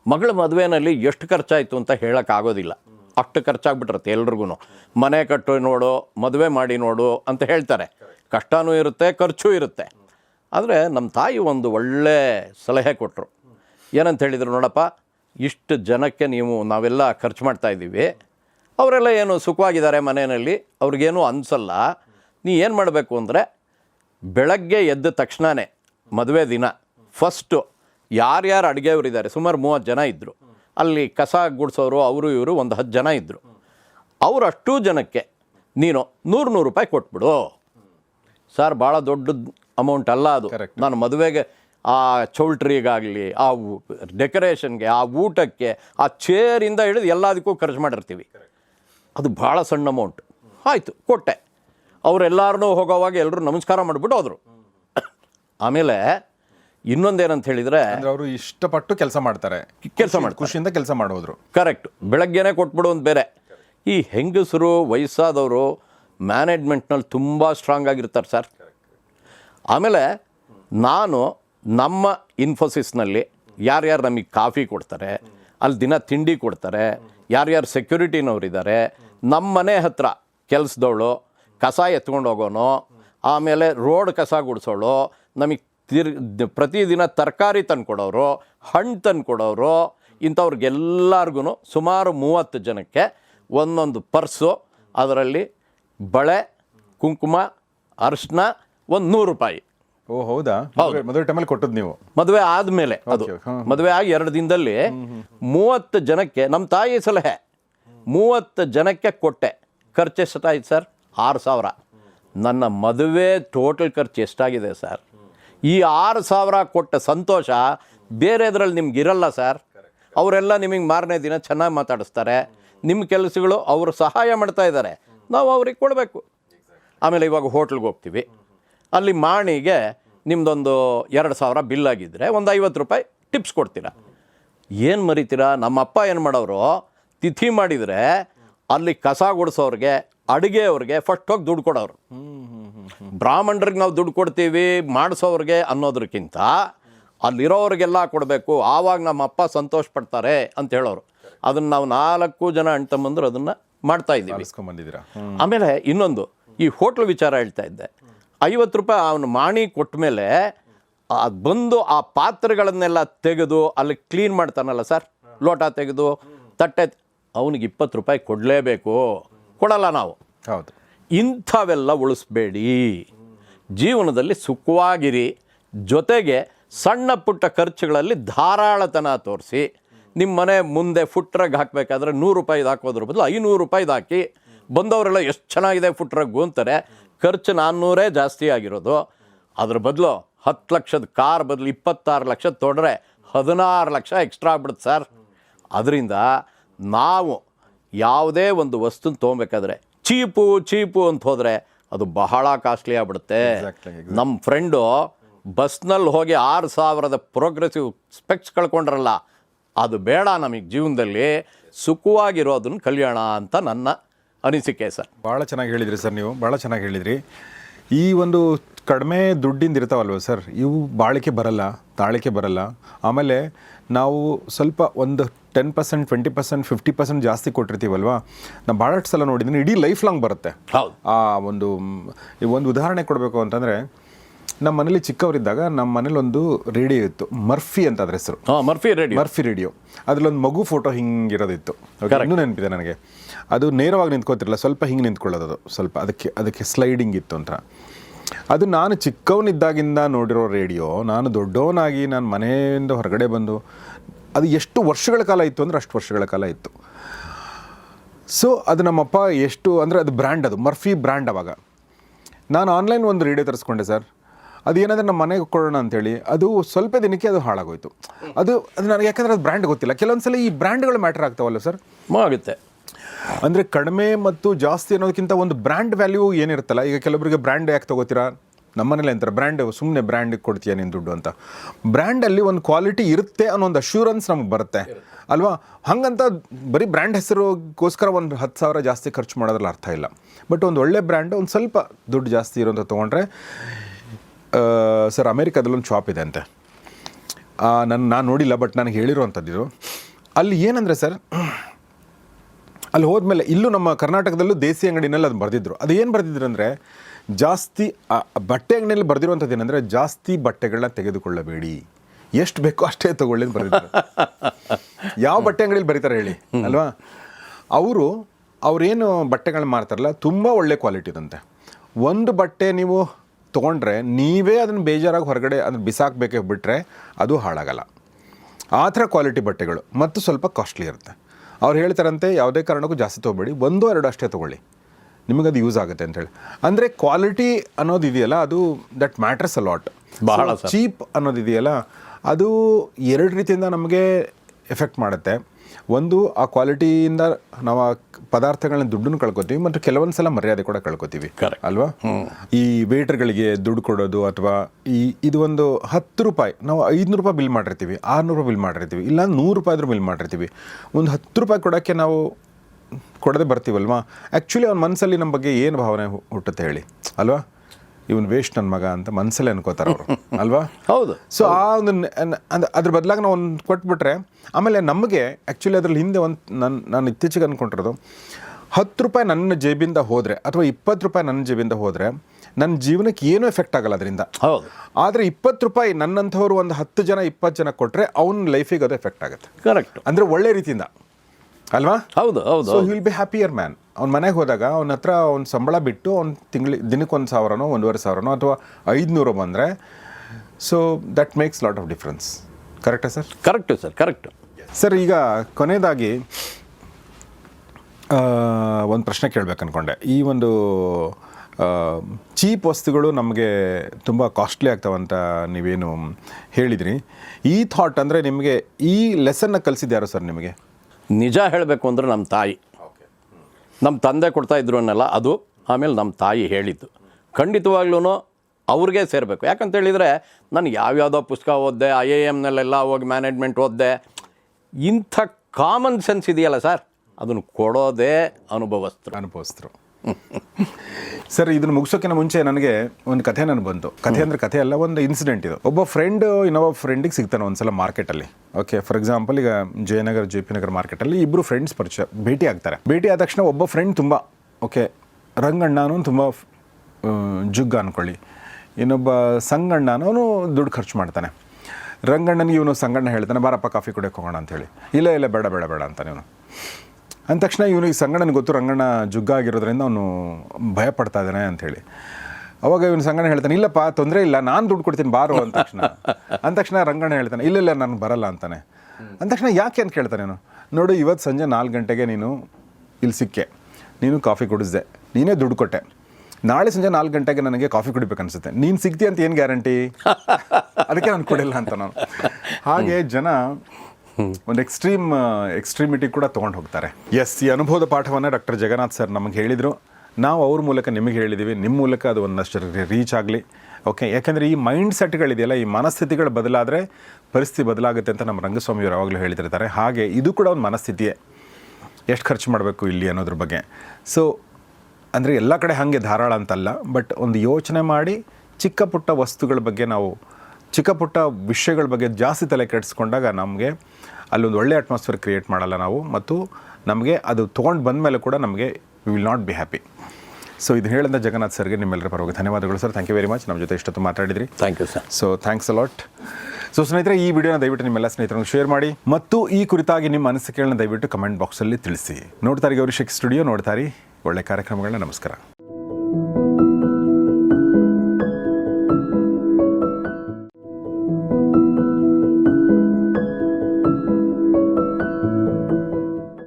ಮಗಳ ಮದುವೆನಲ್ಲಿ ಎಷ್ಟು ಖರ್ಚಾಯಿತು ಅಂತ ಹೇಳೋಕ್ಕಾಗೋದಿಲ್ಲ. ಅಷ್ಟು ಖರ್ಚಾಗ್ಬಿಟ್ಟಿರುತ್ತೆ ಎಲ್ರಿಗೂ ಮನೆ ಕಟ್ಟು ನೋಡು ಮದುವೆ ಮಾಡಿ ನೋಡು ಅಂತ ಹೇಳ್ತಾರೆ. ಕಷ್ಟವೂ ಇರುತ್ತೆ ಖರ್ಚು ಇರುತ್ತೆ. ಆದರೆ ನಮ್ಮ ತಾಯಿ ಒಂದು ಒಳ್ಳೆ ಸಲಹೆ ಕೊಟ್ಟರು ಏನಂತ ಹೇಳಿದರು ನೋಡಪ್ಪ ಇಷ್ಟು ಜನಕ್ಕೆ ನೀವು ನಾವೆಲ್ಲ ಖರ್ಚು ಮಾಡ್ತಾ ಇದ್ದೀವಿ ಅವರೆಲ್ಲ ಏನು ಸುಖವಾಗಿದ್ದಾರೆ ಮನೆಯಲ್ಲಿ ಅವ್ರಿಗೇನು ಅನಿಸಲ್ಲ ನೀ ಏನು ಮಾಡಬೇಕು ಅಂದರೆ ಬೆಳಗ್ಗೆ ಎದ್ದ ತಕ್ಷಣವೇ ಮದುವೆ ದಿನ ಫಸ್ಟು ಯಾರ್ಯಾರು ಅಡುಗೆಯವರಿದ್ದಾರೆ ಸುಮಾರು ಮೂವತ್ತು ಜನ ಇದ್ದರು ಅಲ್ಲಿ ಕಸ ಗುಡಿಸೋರು ಅವರು ಇವರು ಒಂದು ಹತ್ತು ಜನ ಇದ್ದರು ಅವರು ಅಷ್ಟೂ ಜನಕ್ಕೆ ನೀನು ನೂರು ನೂರು ರೂಪಾಯಿ ಕೊಟ್ಬಿಡು. ಸರ್ ಭಾಳ ದೊಡ್ಡ ಅಮೌಂಟ್ ಅಲ್ಲ ಅದು. ನಾನು ಮದುವೆಗೆ ಆ ಚೌಲ್ಟ್ರಿಗಾಗಲಿ ಆ ಡೆಕೋರೇಷನ್ಗೆ ಆ ಊಟಕ್ಕೆ ಆ ಚೇರಿಂದ ಹಿಡಿದು ಎಲ್ಲದಕ್ಕೂ ಖರ್ಚು ಮಾಡಿರ್ತೀವಿ. ಅದು ಭಾಳ ಸಣ್ಣ ಅಮೌಂಟ್ ಆಯಿತು ಕೊಟ್ಟೆ. ಅವರೆಲ್ಲರೂ ಹೋಗೋವಾಗ ಎಲ್ಲರೂ ನಮಸ್ಕಾರ ಮಾಡಿಬಿಟ್ಟು ಹೋದರು. ಆಮೇಲೆ ಇನ್ನೊಂದೇನಂತ ಹೇಳಿದರೆ ಅವರು ಇಷ್ಟಪಟ್ಟು ಕೆಲಸ ಮಾಡ್ತಾರೆ. ಕೆಲಸ ಮಾಡಿ ಖುಷಿಯಿಂದ ಕೆಲಸ ಮಾಡೋದ್ರು ಕರೆಕ್ಟ್ ಬೆಳಗ್ಗೆನೇ ಕೊಟ್ಬಿಡು ಒಂದು ಬೇರೆ. ಈ ಹೆಂಗಸರು ವಯಸ್ಸಾದವರು ಮ್ಯಾನೇಜ್ಮೆಂಟ್ನಲ್ಲಿ ತುಂಬ ಸ್ಟ್ರಾಂಗ್ ಆಗಿರ್ತಾರೆ ಸರ್ ಆಮೇಲೆ ನಾನು ನಮ್ಮ ಇನ್ಫೋಸಿಸ್ನಲ್ಲಿ ಯಾರ್ಯಾರು ನಮಗೆ ಕಾಫಿ ಕೊಡ್ತಾರೆ, ಅಲ್ಲಿ ದಿನ ತಿಂಡಿ ಕೊಡ್ತಾರೆ, ಯಾರ್ಯಾರು ಸೆಕ್ಯೂರಿಟಿನವ್ರಿದ್ದಾರೆ ನಮ್ಮ ಮನೆ ಹತ್ರ ಕೆಲಸದವಳು ಕಸ ಎತ್ಕೊಂಡು ಹೋಗೋನು, ಆಮೇಲೆ ರೋಡ್ ಕಸ ಗುಡಿಸೋಳು, ನಮಗೆ ತಿರ್ ಪ್ರತಿದಿನ ತರಕಾರಿ ತಂದು ಕೊಡೋರು, ಹಣ್ಣು ತಂದು ಕೊಡೋರು ಇಂಥವ್ರಿಗೆಲ್ಲರಿಗೂ ಸುಮಾರು ಮೂವತ್ತು ಜನಕ್ಕೆ ಒಂದೊಂದು ಪರ್ಸು, ಅದರಲ್ಲಿ ಬಳೆ, ಕುಂಕುಮ, ಅರಿಶಿನ ಒಂದು ನೂರು ರೂಪಾಯಿ. ಓ ಹೌದಾ? ಮದುವೆ- ಟೈಮಲ್ಲಿ ಕೊಟ್ಟದ್ದು ನೀವು. ಮದುವೆ ಆದಮೇಲೆ ಅದು. ಮದುವೆ ಆಗಿ ಎರಡು ದಿನದಲ್ಲಿ ಮೂವತ್ತು ಜನಕ್ಕೆ ನಮ್ಮ ತಾಯಿ ಸಲಹೆ. ಮೂವತ್ತು ಜನಕ್ಕೆ ಕೊಟ್ಟೆ. ಖರ್ಚು ಎಷ್ಟಾಯ್ತು ಸರ್? ಆರು ಸಾವಿರ. ನನ್ನ ಮದುವೆ ಟೋಟಲ್ ಖರ್ಚು ಎಷ್ಟಾಗಿದೆ ಸರ್? ಈ ಆರು ಸಾವಿರ ಕೊಟ್ಟ ಸಂತೋಷ ಬೇರೆದ್ರಲ್ಲಿ ನಿಮ್ಗೆ ಇರಲ್ಲ ಸರ್. ಅವರೆಲ್ಲ ನಿಮಗೆ ಮಾರನೇ ದಿನ ಚೆನ್ನಾಗಿ ಮಾತಾಡಿಸ್ತಾರೆ. ನಿಮ್ಮ ಕೆಲಸಗಳು ಅವರು ಸಹಾಯ ಮಾಡ್ತಾ ಇದ್ದಾರೆ. ನಾವು ಅವ್ರಿಗೆ ಕೊಡಬೇಕು. ಆಮೇಲೆ ಇವಾಗ ಹೋಟ್ಲಿಗೆ ಹೋಗ್ತೀವಿ. ಅಲ್ಲಿ ಮಾಣಿಗೆ ನಿಮ್ಮದೊಂದು ಎರಡು ಸಾವಿರ ಬಿಲ್ ಆಗಿದ್ದರೆ ಒಂದು ಐವತ್ತು ರೂಪಾಯಿ ಟಿಪ್ಸ್ ಕೊಡ್ತೀರಾ. ಏನು ಮರಿತೀರಾ? ನಮ್ಮ ಅಪ್ಪ ಏನು ಮಾಡೋರು ತಿಥಿ ಮಾಡಿದರೆ ಅಲ್ಲಿ ಕಸ ಗುಡಿಸೋರಿಗೆ ಅಡುಗೆ ಅವ್ರಿಗೆ ಫಸ್ಟ್ ಹೋಗಿ ದುಡ್ಡು ಕೊಡೋರು. ಬ್ರಾಹ್ಮಣರಿಗೆ ನಾವು ದುಡ್ಡು ಕೊಡ್ತೀವಿ ಮಾಡಿಸೋರಿಗೆ ಅನ್ನೋದಕ್ಕಿಂತ ಅಲ್ಲಿರೋರಿಗೆಲ್ಲ ಕೊಡಬೇಕು ಆವಾಗ ನಮ್ಮ ಅಪ್ಪ ಸಂತೋಷ ಪಡ್ತಾರೆ ಅಂತ ಹೇಳೋರು. ಅದನ್ನು ನಾವು ನಾಲ್ಕು ಜನ ಅಣ್ಣ ತಮ್ಮಂದ್ರು ಅದನ್ನು ಮಾಡ್ತಾ ಇದ್ದೀವಿ ಆಮೇಲೆ ಇನ್ನೊಂದು ಈ ಹೋಟ್ಲ್ ವಿಚಾರ ಹೇಳ್ತಾ ಇದ್ದೆ. ಐವತ್ತು ರೂಪಾಯಿ ಅವನು ಮಾಣಿ ಕೊಟ್ಟ ಮೇಲೆ ಅದು ಬಂದು ಆ ಪಾತ್ರೆಗಳನ್ನೆಲ್ಲ ತೆಗೆದು ಅಲ್ಲಿ ಕ್ಲೀನ್ ಮಾಡ್ತಾನಲ್ಲ ಸರ್ ಲೋಟ ತೆಗೆದು ತಟ್ಟೆ ಅವನಿಗೆ ಇಪ್ಪತ್ತು ರೂಪಾಯಿ ಕೊಡಲೇಬೇಕು. ಕೊಡಲ್ಲ ನಾವು. ಹೌದು. ಇಂಥವೆಲ್ಲ ಉಳಿಸ್ಬೇಡಿ. ಜೀವನದಲ್ಲಿ ಸುಖವಾಗಿರಿ. ಜೊತೆಗೆ ಸಣ್ಣ ಪುಟ್ಟ ಖರ್ಚುಗಳಲ್ಲಿ ಧಾರಾಳತನ ತೋರಿಸಿ. ನಿಮ್ಮ ಮನೆ ಮುಂದೆ ಫುಟ್ರಗ್ ಹಾಕಬೇಕಾದ್ರೆ ನೂರು ರೂಪಾಯಿದು ಹಾಕೋದ್ರ ಬದಲು ಐನೂರು ರೂಪಾಯಿದು ಹಾಕಿ. ಬಂದವರೆಲ್ಲ ಎಷ್ಟು ಚೆನ್ನಾಗಿದೆ ಫುಟ್ರಗ್ಗು ಅಂತಾರೆ. ಖರ್ಚು ನಾನ್ನೂರೇ ಜಾಸ್ತಿ ಆಗಿರೋದು. ಅದ್ರ ಬದಲು ಹತ್ತು ಲಕ್ಷದ ಕಾರ್ ಬದಲು ಇಪ್ಪತ್ತಾರು ಲಕ್ಷ ತೊಡ್ರೆ ಹದಿನಾರು ಲಕ್ಷ ಎಕ್ಸ್ಟ್ರಾ ಆಗ್ಬಿಡುತ್ತೆ ಸರ್. ಅದರಿಂದ ನಾವು ಯಾವುದೇ ಒಂದು ವಸ್ತುನ ತೊಗೊಬೇಕಾದ್ರೆ ಚೀಪು ಚೀಪು ಅಂತ ಹೋದರೆ ಅದು ಬಹಳ ಕಾಸ್ಟ್ಲಿ ಆಗ್ಬಿಡುತ್ತೆ. ನಮ್ಮ ಫ್ರೆಂಡು ಬಸ್ನಲ್ಲಿ ಹೋಗಿ ಆರು ಸಾವಿರದ ಪ್ರೋಗ್ರೆಸಿವ್ ಸ್ಪೆಕ್ಸ್ ಕಳ್ಕೊಂಡ್ರಲ್ಲ ಅದು ಬೇಡ ನಮಗೆ ಜೀವನದಲ್ಲಿ ಸುಖವಾಗಿರೋದನ್ನು ಕಲ್ಯಾಣ ಅಂತ ನನ್ನ ಅನಿಸಿಕೆ ಸರ್ ಭಾಳ ಚೆನ್ನಾಗಿ ಹೇಳಿದ್ರಿ ಸರ್ ನೀವು. ಭಾಳ ಚೆನ್ನಾಗಿ ಹೇಳಿದ್ರಿ. ಈ ಒಂದು ಕಡಿಮೆ ದುಡ್ಡಿಂದ ಇರ್ತಾವಲ್ವ ಸರ್ ಇವು ಬಾಳಿಕೆ ಬರಲ್ಲ ತಾಳಿಕೆ ಬರಲ್ಲ. ಆಮೇಲೆ ನಾವು ಸ್ವಲ್ಪ ಒಂದು ten percent twenty percent fifty percent ಜಾಸ್ತಿ ಕೊಟ್ಟಿರ್ತೀವಲ್ವ? ನಾನು ಭಾಳಷ್ಟು ಸಲ ನೋಡಿದ್ದೀನಿ ಇಡೀ ಲೈಫ್ ಲಾಂಗ್ ಬರುತ್ತೆ. ಹೌದು. ಆ ಒಂದು ಒಂದು ಉದಾಹರಣೆ ಕೊಡಬೇಕು ಅಂತಂದರೆ ನಮ್ಮ ಮನೇಲಿ ಚಿಕ್ಕವರಿದ್ದಾಗ ನಮ್ಮ ಮನೇಲಿ ಒಂದು ರೇಡಿಯೋ ಇತ್ತು. ಮರ್ಫಿ ಅಂತ ಅದ್ರ ಹೆಸರು. ಹಾಂ ಮರ್ಫಿ ರೇಡಿಯೋ. Murphy radio. ಅದ್ರಲ್ಲೊಂದು ಮಗು ಫೋಟೋ ಹಿಂಗಿರೋದಿತ್ತು. ಇನ್ನೂ ನೆನಪಿದೆ ನನಗೆ. ಅದು ನೇರವಾಗಿ ನಿಂತ್ಕೋತಿರಲ್ಲ ಸ್ವಲ್ಪ ಹಿಂಗೆ ನಿಂತ್ಕೊಳ್ಳೋದು ಅದು. ಸ್ವಲ್ಪ ಅದಕ್ಕೆ ಅದಕ್ಕೆ ಸ್ಲೈಡಿಂಗ್ ಇತ್ತು ಅಂತ. ಅದು ನಾನು ಚಿಕ್ಕವನಿದ್ದಾಗಿಂದ ನೋಡಿರೋ ರೇಡಿಯೋ ನಾನು ದೊಡ್ಡವನಾಗಿ ನಾನು ಮನೆಯಿಂದ ಹೊರಗಡೆ ಬಂದು ಅದು ಎಷ್ಟು ವರ್ಷಗಳ ಕಾಲ ಇತ್ತು ಅಂದರೆ ಅಷ್ಟು ವರ್ಷಗಳ ಕಾಲ ಇತ್ತು. ಸೊ ಅದು ನಮ್ಮಪ್ಪ ಎಷ್ಟು ಅಂದರೆ ಅದು ಬ್ರ್ಯಾಂಡ್ ಅದು. ಮರ್ಫಿ ಬ್ರ್ಯಾಂಡ್ ಅವಾಗ. ನಾನು ಆನ್ಲೈನ್ ಒಂದು ರೇಡಿಯೋ ತರಿಸ್ಕೊಂಡೆ ಸರ್. ಅದು ಏನಂದ್ರೆ ನಮ್ಮ ಮನೆಗೆ ಕೊಡೋಣ ಅಂತೇಳಿ ಅದು ಸ್ವಲ್ಪ ದಿನಕ್ಕೆ ಅದು ಹಾಳಾಗೋಯ್ತು. ಅದು ಅದು ನನಗೆ ಯಾಕಂದ್ರೆ ಅದು ಬ್ರ್ಯಾಂಡ್ ಗೊತ್ತಿಲ್ಲ. ಕೆಲವೊಂದು ಸಲ ಈ ಬ್ರ್ಯಾಂಡ್ಗಳು ಮ್ಯಾಟರ್ ಆಗ್ತಾವಲ್ಲ ಸರ್ ಆಗುತ್ತೆ. ಅಂದರೆ ಕಡಿಮೆ ಮತ್ತು ಜಾಸ್ತಿ ಅನ್ನೋದಕ್ಕಿಂತ ಒಂದು ಬ್ರ್ಯಾಂಡ್ ವ್ಯಾಲ್ಯೂ ಏನಿರುತ್ತಲ್ಲ ಈಗ ಕೆಲವರಿಗೆ ಬ್ರ್ಯಾಂಡ್ ಯಾಕೆ ತಗೋತೀರಾ? ನಮ್ಮನೇಲಿ ಅಂತಾರೆ ಬ್ರ್ಯಾಂಡ್ ಸುಮ್ಮನೆ ಬ್ರ್ಯಾಂಡ್ ಕೊಡ್ತೀಯ ನೀನು ದುಡ್ಡು ಅಂತ. ಬ್ರ್ಯಾಂಡಲ್ಲಿ ಒಂದು ಕ್ವಾಲಿಟಿ ಇರುತ್ತೆ ಅನ್ನೋ ಒಂದು ಅಶ್ಯೂರೆನ್ಸ್ ನಮಗೆ ಬರುತ್ತೆ. ಅಲ್ವಾ? ಹಾಗಂತ ಬರೀ ಬ್ರ್ಯಾಂಡ್ ಹೆಸರುಗೋಸ್ಕರ ಒಂದು ಹತ್ತು ಸಾವಿರ ಜಾಸ್ತಿ ಖರ್ಚು ಮಾಡೋದ್ರಲ್ಲಿ ಅರ್ಥ ಇಲ್ಲ. ಬಟ್ ಒಂದು ಒಳ್ಳೆ ಬ್ರ್ಯಾಂಡ್ ಒಂದು ಸ್ವಲ್ಪ ದುಡ್ಡು ಜಾಸ್ತಿ ಇರೋಂಥ ತೊಗೊಂಡ್ರೆ ಸರ್, ಅಮೇರಿಕಾದಲ್ಲೊಂದು ಶಾಪ್ ಇದೆ ಅಂತೆ. ನನ್ನ ನಾನು ನೋಡಿಲ್ಲ ಬಟ್ ನನಗೆ ಹೇಳಿರುವಂಥದ್ದು ಅಲ್ಲಿ ಏನಂದರೆ ಸರ್, ಅಲ್ಲಿ ಹೋದ್ಮೇಲೆ ಇಲ್ಲೂ ನಮ್ಮ ಕರ್ನಾಟಕದಲ್ಲೂ ದೇಸಿ ಅಂಗಡಿನಲ್ಲಿ ಅದು ಬರೆದಿದ್ರು. ಅದು ಏನು ಬರೆದಿದ್ರು ಅಂದರೆ, ಜಾಸ್ತಿ ಬಟ್ಟೆ ಅಂಗಡಿಯಲ್ಲಿ ಬರೆದಿರುವಂಥದ್ದು ಏನಂದರೆ, ಜಾಸ್ತಿ ಬಟ್ಟೆಗಳನ್ನ ತೆಗೆದುಕೊಳ್ಳಬೇಡಿ. ಎಷ್ಟು ಬೇಕೋ ಅಷ್ಟೇ ತಗೊಳ್ಳಿ ಅಂತ ಬರೆದಿದ್ರು. ಯಾವ ಬಟ್ಟೆ ಅಂಗಡಿಯಲ್ಲಿ ಬರೀತಾರೆ ಹೇಳಿ, ಅಲ್ವಾ? ಅವರು, ಅವರೇನು ಬಟ್ಟೆಗಳನ್ನ ಮಾರ್ತಾರಲ್ಲ, ತುಂಬ ಒಳ್ಳೆ ಕ್ವಾಲಿಟಿದಂತೆ ಒಂದು ಬಟ್ಟೆ ನೀವು ತೊಗೊಂಡ್ರೆ ನೀವೇ ಅದನ್ನು ಬೇಜಾರಾಗಿ ಹೊರಗಡೆ ಅದನ್ನು ಬಿಸಾಕಬೇಕೆ ಬಿಟ್ಟರೆ ಅದು ಹಾಳಾಗಲ್ಲ. ಆ ಥರ ಕ್ವಾಲಿಟಿ ಬಟ್ಟೆಗಳು ಮತ್ತು ಸ್ವಲ್ಪ ಕಾಸ್ಟ್ಲಿ ಇರುತ್ತೆ. ಅವ್ರು ಹೇಳ್ತಾರಂತೆ ಯಾವುದೇ ಕಾರಣಕ್ಕೂ ಜಾಸ್ತಿ ತೊಗೊಬೇಡಿ ಒಂದು ಎರಡು ಅಷ್ಟೇ ತೊಗೊಳ್ಳಿ. ನಿಮಗದು ಯೂಸ್ ಆಗುತ್ತೆ ಅಂತೇಳಿ ಅಂದರೆ ಕ್ವಾಲಿಟಿ ಅನ್ನೋದು ಇದೆಯಲ್ಲ ಅದು ದಟ್ ಮ್ಯಾಟ್ರಸ್ ಅ ಲಾಟ್. ಬಹಳ ಚೀಪ್ ಅನ್ನೋದು ಇದೆಯಲ್ಲ ಅದು ಎರಡು ರೀತಿಯಿಂದ ನಮಗೆ ಎಫೆಕ್ಟ್ ಮಾಡುತ್ತೆ. ಒಂದು ಆ ಕ್ವಾಲಿಟಿಯಿಂದ ನಾವು ಆ ಪದಾರ್ಥಗಳನ್ನ ದುಡ್ಡನ್ನು ಕಳ್ಕೊತೀವಿ ಮತ್ತು ಕೆಲವೊಂದು ಸಲ ಮರ್ಯಾದೆ ಕೂಡ ಕಳ್ಕೊತೀವಿ. Correct. ಅಲ್ವಾ? ಈ ವೇಟ್ರ್ಗಳಿಗೆ ದುಡ್ಡು ಕೊಡೋದು ಅಥವಾ ಈ ಇದು ಒಂದು ಹತ್ತು ರೂಪಾಯಿ ನಾವು ಐದುನೂರು ರೂಪಾಯಿ ಬಿಲ್ ಮಾಡಿರ್ತೀವಿ ಆರುನೂರು ರೂಪಾಯಿ ಬಿಲ್ ಮಾಡಿರ್ತೀವಿ ಇಲ್ಲ ನೂರು ರೂಪಾಯಿ ಆದರೂ ಬಿಲ್ ಮಾಡಿರ್ತೀವಿ. ಒಂದು ಹತ್ತು ರೂಪಾಯಿ ಕೊಡೋಕ್ಕೆ ನಾವು ಕೊಡದೆ ಬರ್ತೀವಲ್ವಾ? ಆ್ಯಕ್ಚುಲಿ ಅವ್ನ ಮನಸ್ಸಲ್ಲಿ ನಮ್ಮ ಬಗ್ಗೆ ಏನು ಭಾವನೆ ಹುಟ್ಟುತ್ತೆ ಹೇಳಿ ಅಲ್ವಾ? ಇವನು ವೇಸ್ಟ್ ನನ್ನ ಮಗ ಅಂತ ಮನಸ್ಸಲ್ಲೇ ಅನ್ಕೋತಾರೆ ಅವರು. ಅಲ್ವಾ? ಹೌದು. ಸೊ ಆ ಒಂದು ಅದ್ರ ಬದಲಾಗಿ ನಾವು ಒಂದು ಕೊಟ್ಬಿಟ್ರೆ ಆಮೇಲೆ ನಮಗೆ ಆ್ಯಕ್ಚುಲಿ ಅದ್ರಲ್ಲಿ ಹಿಂದೆ ಒಂದು ನನ್ನ ನಾನು ಇತ್ತೀಚೆಗೆ ಅಂದ್ಕೊಂಡಿರೋದು ಹತ್ತು ರೂಪಾಯಿ ನನ್ನ ಜೇಬಿಂದ ಹೋದರೆ ಅಥವಾ ಇಪ್ಪತ್ತು ರೂಪಾಯಿ ನನ್ನ ಜೇಬಿಂದ ಹೋದರೆ ನನ್ನ ಜೀವನಕ್ಕೆ ಏನೂ ಎಫೆಕ್ಟ್ ಆಗಲ್ಲ ಅದರಿಂದ. ಹೌದು. ಆದರೆ ಇಪ್ಪತ್ತು ರೂಪಾಯಿ ನನ್ನಂಥವ್ರು ಒಂದು ಹತ್ತು ಜನ ಇಪ್ಪತ್ತು ಜನ ಕೊಟ್ಟರೆ ಅವ್ನ ಲೈಫಿಗೆ ಅದು ಎಫೆಕ್ಟ್ ಆಗುತ್ತೆ. ಕರೆಕ್ಟ್ ಅಂದರೆ ಒಳ್ಳೆ ರೀತಿಯಿಂದ. ಅಲ್ವಾ? ಹೌದು ಹೌದು so will be happier man ಅವ್ನ ಮನೆಗೆ ಹೋದಾಗ ಅವನ ಹತ್ರ ಅವ್ನ ಸಂಬಳ ಬಿಟ್ಟು ಅವ್ನು ತಿಂಗ್ಳಿ ದಿನಕ್ಕೆ ಒಂದು ಸಾವಿರನೋ ಒಂದೂವರೆ ಸಾವಿರನೋ ಅಥವಾ ಐದುನೂರು ಬಂದರೆ so that makes lot of difference ಕರೆಕ್ಟಾ sir correct sir correct sir ಈಗ ಕೊನೆಯದಾಗಿ ಒಂದು ಪ್ರಶ್ನೆ ಕೇಳಬೇಕು ಅಂದ್ಕೊಂಡೆ ಈ ಒಂದು ಚೀಪ್ ವಸ್ತುಗಳು ನಮಗೆ ತುಂಬ ಕಾಸ್ಟ್ಲಿ ಆಗ್ತಾವಂತ ನೀವೇನು ಹೇಳಿದ್ರಿ. ಈ ಥಾಟ್ ಅಂದರೆ ನಿಮಗೆ ಈ ಲೆಸನ್ನ ಕಲಿಸಿದ್ಯಾರೋ ಯಾರು ಸರ್ ನಿಮಗೆ? ನಿಜ ಹೇಳಬೇಕು ಅಂದರೆ ನಮ್ಮ ತಾಯಿ. ನಮ್ಮ ತಂದೆ ಕೊಡ್ತಾ ಇದ್ರು ಅನ್ನಲ್ಲ ಅದು ಆಮೇಲೆ ನಮ್ಮ ತಾಯಿ ಹೇಳಿದ್ದು. ಖಂಡಿತವಾಗ್ಲೂ ಅವ್ರಿಗೆ ಸೇರಬೇಕು. ಯಾಕಂತ ಹೇಳಿದರೆ ನಾನು ಯಾವ್ಯಾವುದೋ ಪುಸ್ತಕ ಓದಿದೆ ಐ ಎ ಎಮ್ನಲ್ಲೆಲ್ಲ ಹೋಗಿ ಮ್ಯಾನೇಜ್ಮೆಂಟ್ ಓದಿದೆ. ಇಂಥ ಕಾಮನ್ ಸೆನ್ಸ್ ಇದೆಯಲ್ಲ ಸರ್ ಅದನ್ನು ಕೊಡೋದೇ ಅನುಭವಸ್ಥರು. ಅನುಭವಿಸಿದ್ರು ಸರ್ ಇದನ್ನು ಮುಗಿಸೋಕ್ಕಿಂತ ಮುಂಚೆ ನನಗೆ ಒಂದು ಕಥೆ ನನಗೆ ಬಂತು. ಕಥೆ ಅಂದರೆ ಕಥೆ ಅಲ್ಲ ಒಂದು ಇನ್ಸಿಡೆಂಟ್ ಇದು. ಒಬ್ಬ ಫ್ರೆಂಡ್ ಇನ್ನೊಬ್ಬ ಫ್ರೆಂಡಿಗೆ ಸಿಗ್ತಾನೆ ಒಂದ್ಸಲ ಮಾರ್ಕೆಟಲ್ಲಿ ಓಕೆ ಫಾರ್ ಎಕ್ಸಾಂಪಲ್ ಈಗ ಜಯನಗರ ಜೆ ಪಿ ನಗರ ಮಾರ್ಕೆಟಲ್ಲಿ ಇಬ್ಬರು ಫ್ರೆಂಡ್ಸ್ ಪರಿಚಯ ಭೇಟಿ ಆಗ್ತಾರೆ. ಭೇಟಿ ಆದ ತಕ್ಷಣ ಒಬ್ಬ ಫ್ರೆಂಡ್ ತುಂಬ ಓಕೆ ರಂಗಣ್ಣನೂ ತುಂಬ ಜುಗ್ಗ ಅಂದ್ಕೊಳ್ಳಿ ಇನ್ನೊಬ್ಬ ಸಂಗಣ್ಣನೂ ಅವನು ದುಡ್ಡು ಖರ್ಚು ಮಾಡ್ತಾನೆ. ರಂಗಣ್ಣನಿಗೆ ಇವನು ಸಂಗಣ್ಣ ಹೇಳ್ತಾನೆ ಬಾರಪ್ಪ ಕಾಫಿ ಕುಡಿಯೋಕೆ ಹೋಗೋಣ ಅಂತೇಳಿ ಇಲ್ಲ ಇಲ್ಲ ಬೇಡ ಬೇಡ ಬೇಡ ಅಂತಾನೆ ಇವನು. ಅಂದ ತಕ್ಷಣ ಇವನಿಗೆ ಸಂಗಣ್ಣನ ಗೊತ್ತು, ರಂಗಣ್ಣ ಜುಗ್ಗ ಆಗಿರೋದ್ರಿಂದ ಅವನು ಭಯ ಪಡ್ತಾ ಇದ್ದಾನೆ ಅಂಥೇಳಿ ಅವಾಗ ಇವನು ಸಂಗಣ್ಣ ಹೇಳ್ತಾನೆ, ಇಲ್ಲಪ್ಪ, ತೊಂದರೆ ಇಲ್ಲ, ನಾನು ದುಡ್ಡು ಕೊಡ್ತೀನಿ, ಬಾರು ಅಂದ ತಕ್ಷಣ. ಅಂದ ತಕ್ಷಣ ರಂಗಣ್ಣ ಹೇಳ್ತಾನೆ, ಇಲ್ಲ ಇಲ್ಲ, ನಾನು ಬರಲ್ಲ ಅಂತಾನೆ. ಅಂದ ತಕ್ಷಣ ಯಾಕೆ ಅಂತ ಕೇಳ್ತಾನೆ ನಾನು ನೋಡು ಇವತ್ತು ಸಂಜೆ ನಾಲ್ಕು ಗಂಟೆಗೆ ನೀನು ಇಲ್ಲಿ ಸಿಕ್ಕೆ, ನೀನು ಕಾಫಿ ಕುಡಿಸ್ದೆ, ನೀನೇ ದುಡ್ಡು ಕೊಟ್ಟೆ. ನಾಳೆ ಸಂಜೆ ನಾಲ್ಕು ಗಂಟೆಗೆ ನನಗೆ ಕಾಫಿ ಕುಡಿಬೇಕು ಅನಿಸುತ್ತೆ ನೀನು ಸಿಗ್ತೀಯ ಅಂತ ಏನು ಗ್ಯಾರಂಟಿ? ಅದಕ್ಕೆ ನಾನು ಕೊಡಿಲ್ಲ ಅಂತ ನಾನು. ಹಾಗೆ ಜನ ಒಂದು ಎಕ್ಸ್ಟ್ರೀಮ್ ಎಕ್ಸ್ಟ್ರೀಮಿಟಿ ಕೂಡ ತೊಗೊಂಡು ಹೋಗ್ತಾರೆ. ಎಸ್ ಈ ಅನುಭವದ ಪಾಠವನ್ನು ಡಾಕ್ಟರ್ ಜಗನ್ನಾಥ್ ಸರ್ ನಮಗೆ ಹೇಳಿದರು. ನಾವು ಅವ್ರ ಮೂಲಕ ನಿಮಗೆ ಹೇಳಿದ್ದೀವಿ ನಿಮ್ಮ ಮೂಲಕ ಅದು ಒಂದಷ್ಟು ರೀಚ್ ಆಗಲಿ. ಓಕೆ ಯಾಕೆಂದರೆ ಈ ಮೈಂಡ್ ಸೆಟ್ಗಳಿದೆಯಲ್ಲ ಈ ಮನಸ್ಥಿತಿಗಳು ಬದಲಾದರೆ ಪರಿಸ್ಥಿತಿ ಬದಲಾಗುತ್ತೆ ಅಂತ ನಮ್ಮ ರಂಗಸ್ವಾಮಿಯವರು ಯಾವಾಗಲೂ ಹೇಳ್ತಿರ್ತಾರೆ ಹಾಗೆ ಇದು ಕೂಡ ಒಂದು ಮನಸ್ಥಿತಿಯೇ. ಎಷ್ಟು ಖರ್ಚು ಮಾಡಬೇಕು ಇಲ್ಲಿ ಅನ್ನೋದ್ರ ಬಗ್ಗೆ. ಸೊ ಅಂದರೆ ಎಲ್ಲ ಕಡೆ ಹಾಗೆ ಧಾರಾಳ ಅಂತಲ್ಲ ಬಟ್ ಒಂದು ಯೋಚನೆ ಮಾಡಿ ಚಿಕ್ಕ ಪುಟ್ಟ ವಸ್ತುಗಳ ಬಗ್ಗೆ ನಾವು ಚಿಕ್ಕ ಪುಟ್ಟ ವಿಷಯಗಳ ಬಗ್ಗೆ ಜಾಸ್ತಿ ತಲೆ ಕೆಡಿಸ್ಕೊಂಡಾಗ ನಮಗೆ ಅಲ್ಲೊಂದು ಒಳ್ಳೆ ಅಟ್ಮಾಸ್ಫಿಯರ್ ಕ್ರಿಯೇಟ್ ಮಾಡಲ್ಲ ನಾವು ಮತ್ತು ನಮಗೆ ಅದು ತೊಗೊಂಡು ಬಂದ ಮೇಲೆ ಕೂಡ ನಮಗೆ we will not be happy so ಇದು ಹೇಳಿದ ಜಗನ್ನಾಥ್ ಸರ್ಗೆ ನಿಮ್ಮೆಲ್ಲರ ಪರವಾಗಿ ಧನ್ಯವಾದಗಳು sir. Thank you very much ನಮ್ಮ ಜೊತೆ ಇಷ್ಟೊತ್ತು ಮಾತಾಡಿದ್ರಿ. Thank you sir so thanks a lot so ಸ್ನೇಹಿತರೆ ಈ ವಿಡಿಯೋನ ದಯವಿಟ್ಟು ನಿಮ್ಮೆಲ್ಲ ಸ್ನೇಹಿತರನ್ನು ಶೇರ್ ಮಾಡಿ ಮತ್ತು ಈ ಕುರಿತಾಗಿ ನಿಮ್ಮ ಅನಿಸಿಕೆಗಳನ್ನ ದಯವಿಟ್ಟು ಕಮೆಂಟ್ ಬಾಕ್ಸಲ್ಲಿ ತಿಳಿಸಿ. ನೋಡ್ತಾರೆ ಗೌರಿಶೇಖ್ ಸ್ಟುಡಿಯೋ ನೋಡ್ತಾರೆ ಒಳ್ಳೆ ಕಾರ್ಯಕ್ರಮಗಳನ್ನ. ನಮಸ್ಕಾರ.